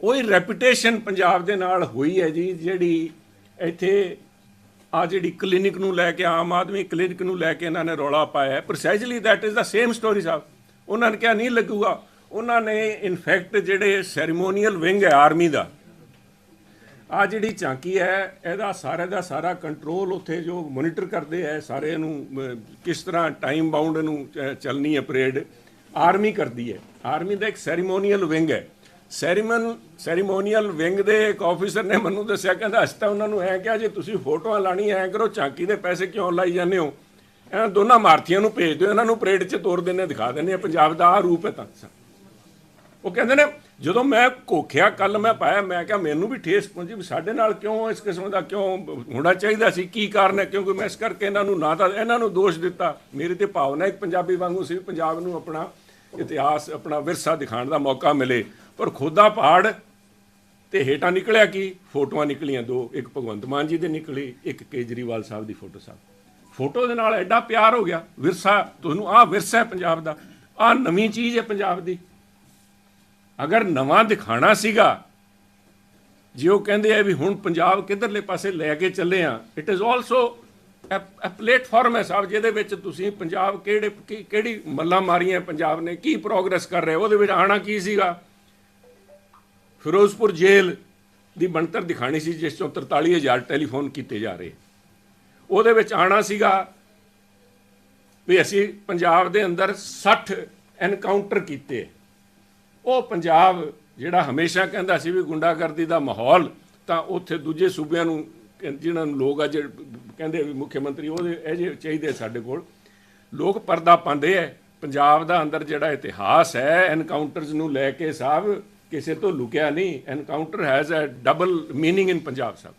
ਉਹ ਹੀ ਰੈਪੂਟੇਸ਼ਨ ਪੰਜਾਬ ਦੇ ਨਾਲ ਹੋਈ ਹੈ ਜੀ, ਜਿਹੜੀ ਇੱਥੇ ਆ ਜਿਹੜੀ ਕਲੀਨਿਕ ਨੂੰ ਲੈ ਕੇ, ਆਮ ਆਦਮੀ ਕਲੀਨਿਕ ਨੂੰ ਲੈ ਕੇ ਇਹਨਾਂ ਨੇ ਰੌਲਾ ਪਾਇਆ ਹੈ। That is the same story ਸਾਹਿਬ। ਉਹਨਾਂ ਨੇ ਕਿਹਾ ਨਹੀਂ ਲੱਗੂਗਾ। ਉਹਨਾਂ ਨੇ ਇਨਫੈਕਟ ਜਿਹੜੇ ਸੈਰੀਮੋਨੀਅਲ ਵਿੰਗ ਹੈ ਆਰਮੀ ਦਾ ਆ ਜਿਹੜੀ ਝਾਂਕੀ ਹੈ, ਇਹਦਾ ਸਾਰੇ ਦਾ ਸਾਰਾ ਕੰਟਰੋਲ ਉੱਥੇ ਜੋ ਮੋਨੀਟਰ ਕਰਦੇ ਹੈ, ਸਾਰੇ ਨੂੰ ਕਿਸ ਤਰ੍ਹਾਂ ਟਾਈਮ ਬਾਉਂਡ ਨੂੰ ਚੱਲਣੀ ਹੈ ਪਰੇਡ ਆਰਮੀ ਕਰਦੀ ਹੈ। ਆਰਮੀ ਦਾ ਇੱਕ ਸੈਰੀਮੋਨੀਅਲ ਵਿੰਗ ਹੈ। ਸੈਰੀਮਨ ਸੈਰੀਮੋਨੀਅਲ ਵਿੰਗ ਦੇ ਇੱਕ ਆਫੀਸਰ ਨੇ ਮੈਨੂੰ ਦੱਸਿਆ, ਕਹਿੰਦਾ, ਅਸੀਂ ਤਾਂ ਉਹਨਾਂ ਨੂੰ ਐ ਕਿਹਾ, ਜੇ ਤੁਸੀਂ ਫੋਟੋਆਂ ਲਾਣੀ ਐ ਕਰੋ, ਝਾਂਕੀ ਦੇ ਪੈਸੇ ਕਿਉਂ ਲਾਈ ਜਾਂਦੇ ਹੋ? ਇਹਨਾਂ ਦੋਨਾਂ ਮਾਰਥੀਆਂ ਨੂੰ ਭੇਜ ਦਿਓ, ਇਹਨਾਂ ਨੂੰ ਪਰੇਡ 'ਚ ਤੋਰ ਦਿੰਨੇ ਦਿਖਾ ਦਿੰਨੇ ਆ, ਪੰਜਾਬ ਦਾ ਆ ਰੂਪ ਹੈ ਤਾਂ। ਉਹ ਕਹਿੰਦੇ ਨੇ, ਜਦੋਂ ਮੈਂ ਕੋਖਿਆ ਕੱਲ ਮੈਂ ਪਾਇਆ, ਮੈਂ ਕਿਹਾ, ਮੈਨੂੰ ਵੀ ਠੇਸ ਪਹੁੰਚੀ ਵੀ ਸਾਡੇ ਨਾਲ ਕਿਉਂ ਇਸ ਕਿਸਮ ਦਾ ਕਿਉਂ ਹੋਣਾ ਚਾਹੀਦਾ ਸੀ, ਕੀ ਕਾਰਨ ਹੈ, ਕਿਉਂਕਿ ਮੈਂ ਇਸ ਕਰਕੇ ਇਹਨਾਂ ਨੂੰ ਨਾ ਤਾਂ, ਇਹਨਾਂ ਨੂੰ ਦੋਸ਼ ਦਿੱਤਾ। ਮੇਰੀ ਤੇ ਭਾਵਨਾ ਇੱਕ ਪੰਜਾਬੀ ਵਾਂਗੂ ਸੀ ਪੰਜਾਬ ਨੂੰ ਆਪਣਾ ਇਤਿਹਾਸ, ਆਪਣਾ ਵਿਰਸਾ ਦਿਖਾਉਣ ਦਾ ਮੌਕਾ ਮਿਲੇ। ਪਰ ਖੋਦਾ ਪਹਾੜ ਤੇ ਹੇਠਾਂ ਨਿਕਲਿਆ ਕੀ? ਫੋਟੋਆਂ ਨਿਕਲੀਆਂ ਦੋ, ਇੱਕ ਭਗਵੰਤ ਮਾਨ ਜੀ ਦੀ ਨਿਕਲੀ, ਇੱਕ ਕੇਜਰੀਵਾਲ ਸਾਹਿਬ ਦੀ ਫੋਟੋ ਸਾਹਿਬ। ਫੋਟੋ ਦੇ ਨਾਲ ਐਡਾ ਪਿਆਰ ਹੋ ਗਿਆ, ਵਿਰਸਾ, ਤੁਹਾਨੂੰ ਆਹ ਵਿਰਸਾ ਹੈ ਪੰਜਾਬ ਦਾ, ਆਹ ਨਵੀਂ ਚੀਜ਼ ਹੈ ਪੰਜਾਬ ਦੀ। ਅਗਰ ਨਵਾਂ ਦਿਖਾਣਾ ਸੀਗਾ, ਜੇ ਉਹ ਕਹਿੰਦੇ ਆ ਵੀ ਹੁਣ ਪੰਜਾਬ ਕਿੱਧਰਲੇ ਪਾਸੇ ਲੈ ਕੇ ਚੱਲੇ ਆ it is also a platform ਹੈ ਸਾਹਿਬ, ਜਿਹਦੇ ਵਿੱਚ ਤੁਸੀਂ ਪੰਜਾਬ ਕਿਹੜੇ, ਕੀ- ਕਿਹੜੀ ਮੱਲਾਂ ਮਾਰੀਆਂ, ਪੰਜਾਬ ਨੇ ਕੀ ਪ੍ਰੋਗਰੈਸ ਕਰ ਰਿਹਾ ਉਹਦੇ ਵਿੱਚ ਆਣਾ ਕੀ ਸੀਗਾ? ਫਿਰੋਜ਼ਪੁਰ ਜੇਲ੍ਹ ਦੀ ਬਣਤਰ ਦਿਖਾਣੀ ਸੀ, ਜਿਸ ਚੋਂ 43000 ਟੈਲੀਫੋਨ ਕੀਤੇ ਜਾ ਰਹੇ। ਉਹਦੇ ਵਿੱਚ ਆਣਾ ਸੀਗਾ ਵੀ ਅਸੀਂ ਪੰਜਾਬ ਦੇ ਅੰਦਰ 60 ਐਨਕਾਊਂਟਰ ਕੀਤੇ। ਉਹ ਪੰਜਾਬ ਜਿਹੜਾ ਹਮੇਸ਼ਾ ਕਹਿੰਦਾ ਸੀ ਵੀ ਗੁੰਡਾਗਰਦੀ ਦਾ ਮਾਹੌਲ, ਤਾਂ ਉੱਥੇ ਦੂਜੇ ਸੂਬਿਆਂ ਨੂੰ ਕਿ- ਜਿਹਨਾਂ ਨੂੰ ਲੋਕ ਅੱਜ ਕਹਿੰਦੇ ਵੀ ਮੁੱਖ ਮੰਤਰੀ ਉਹਦੇ ਇਹ ਜਿਹੇ ਚਾਹੀਦੇ ਸਾਡੇ ਕੋਲ। ਲੋਕ ਪਰਦਾ ਪਾਉਂਦੇ ਐ। ਪੰਜਾਬ ਦਾ ਅੰਦਰ ਜਿਹੜਾ ਇਤਿਹਾਸ ਹੈ ਐਨਕਾਊਂਟਰਸ ਨੂੰ ਲੈ ਕੇ ਸਾਹਿਬ ਕਿਸੇ ਤੋਂ ਲੁਕਿਆ ਨਹੀਂ encounter has a double meaning in Punjab Sahib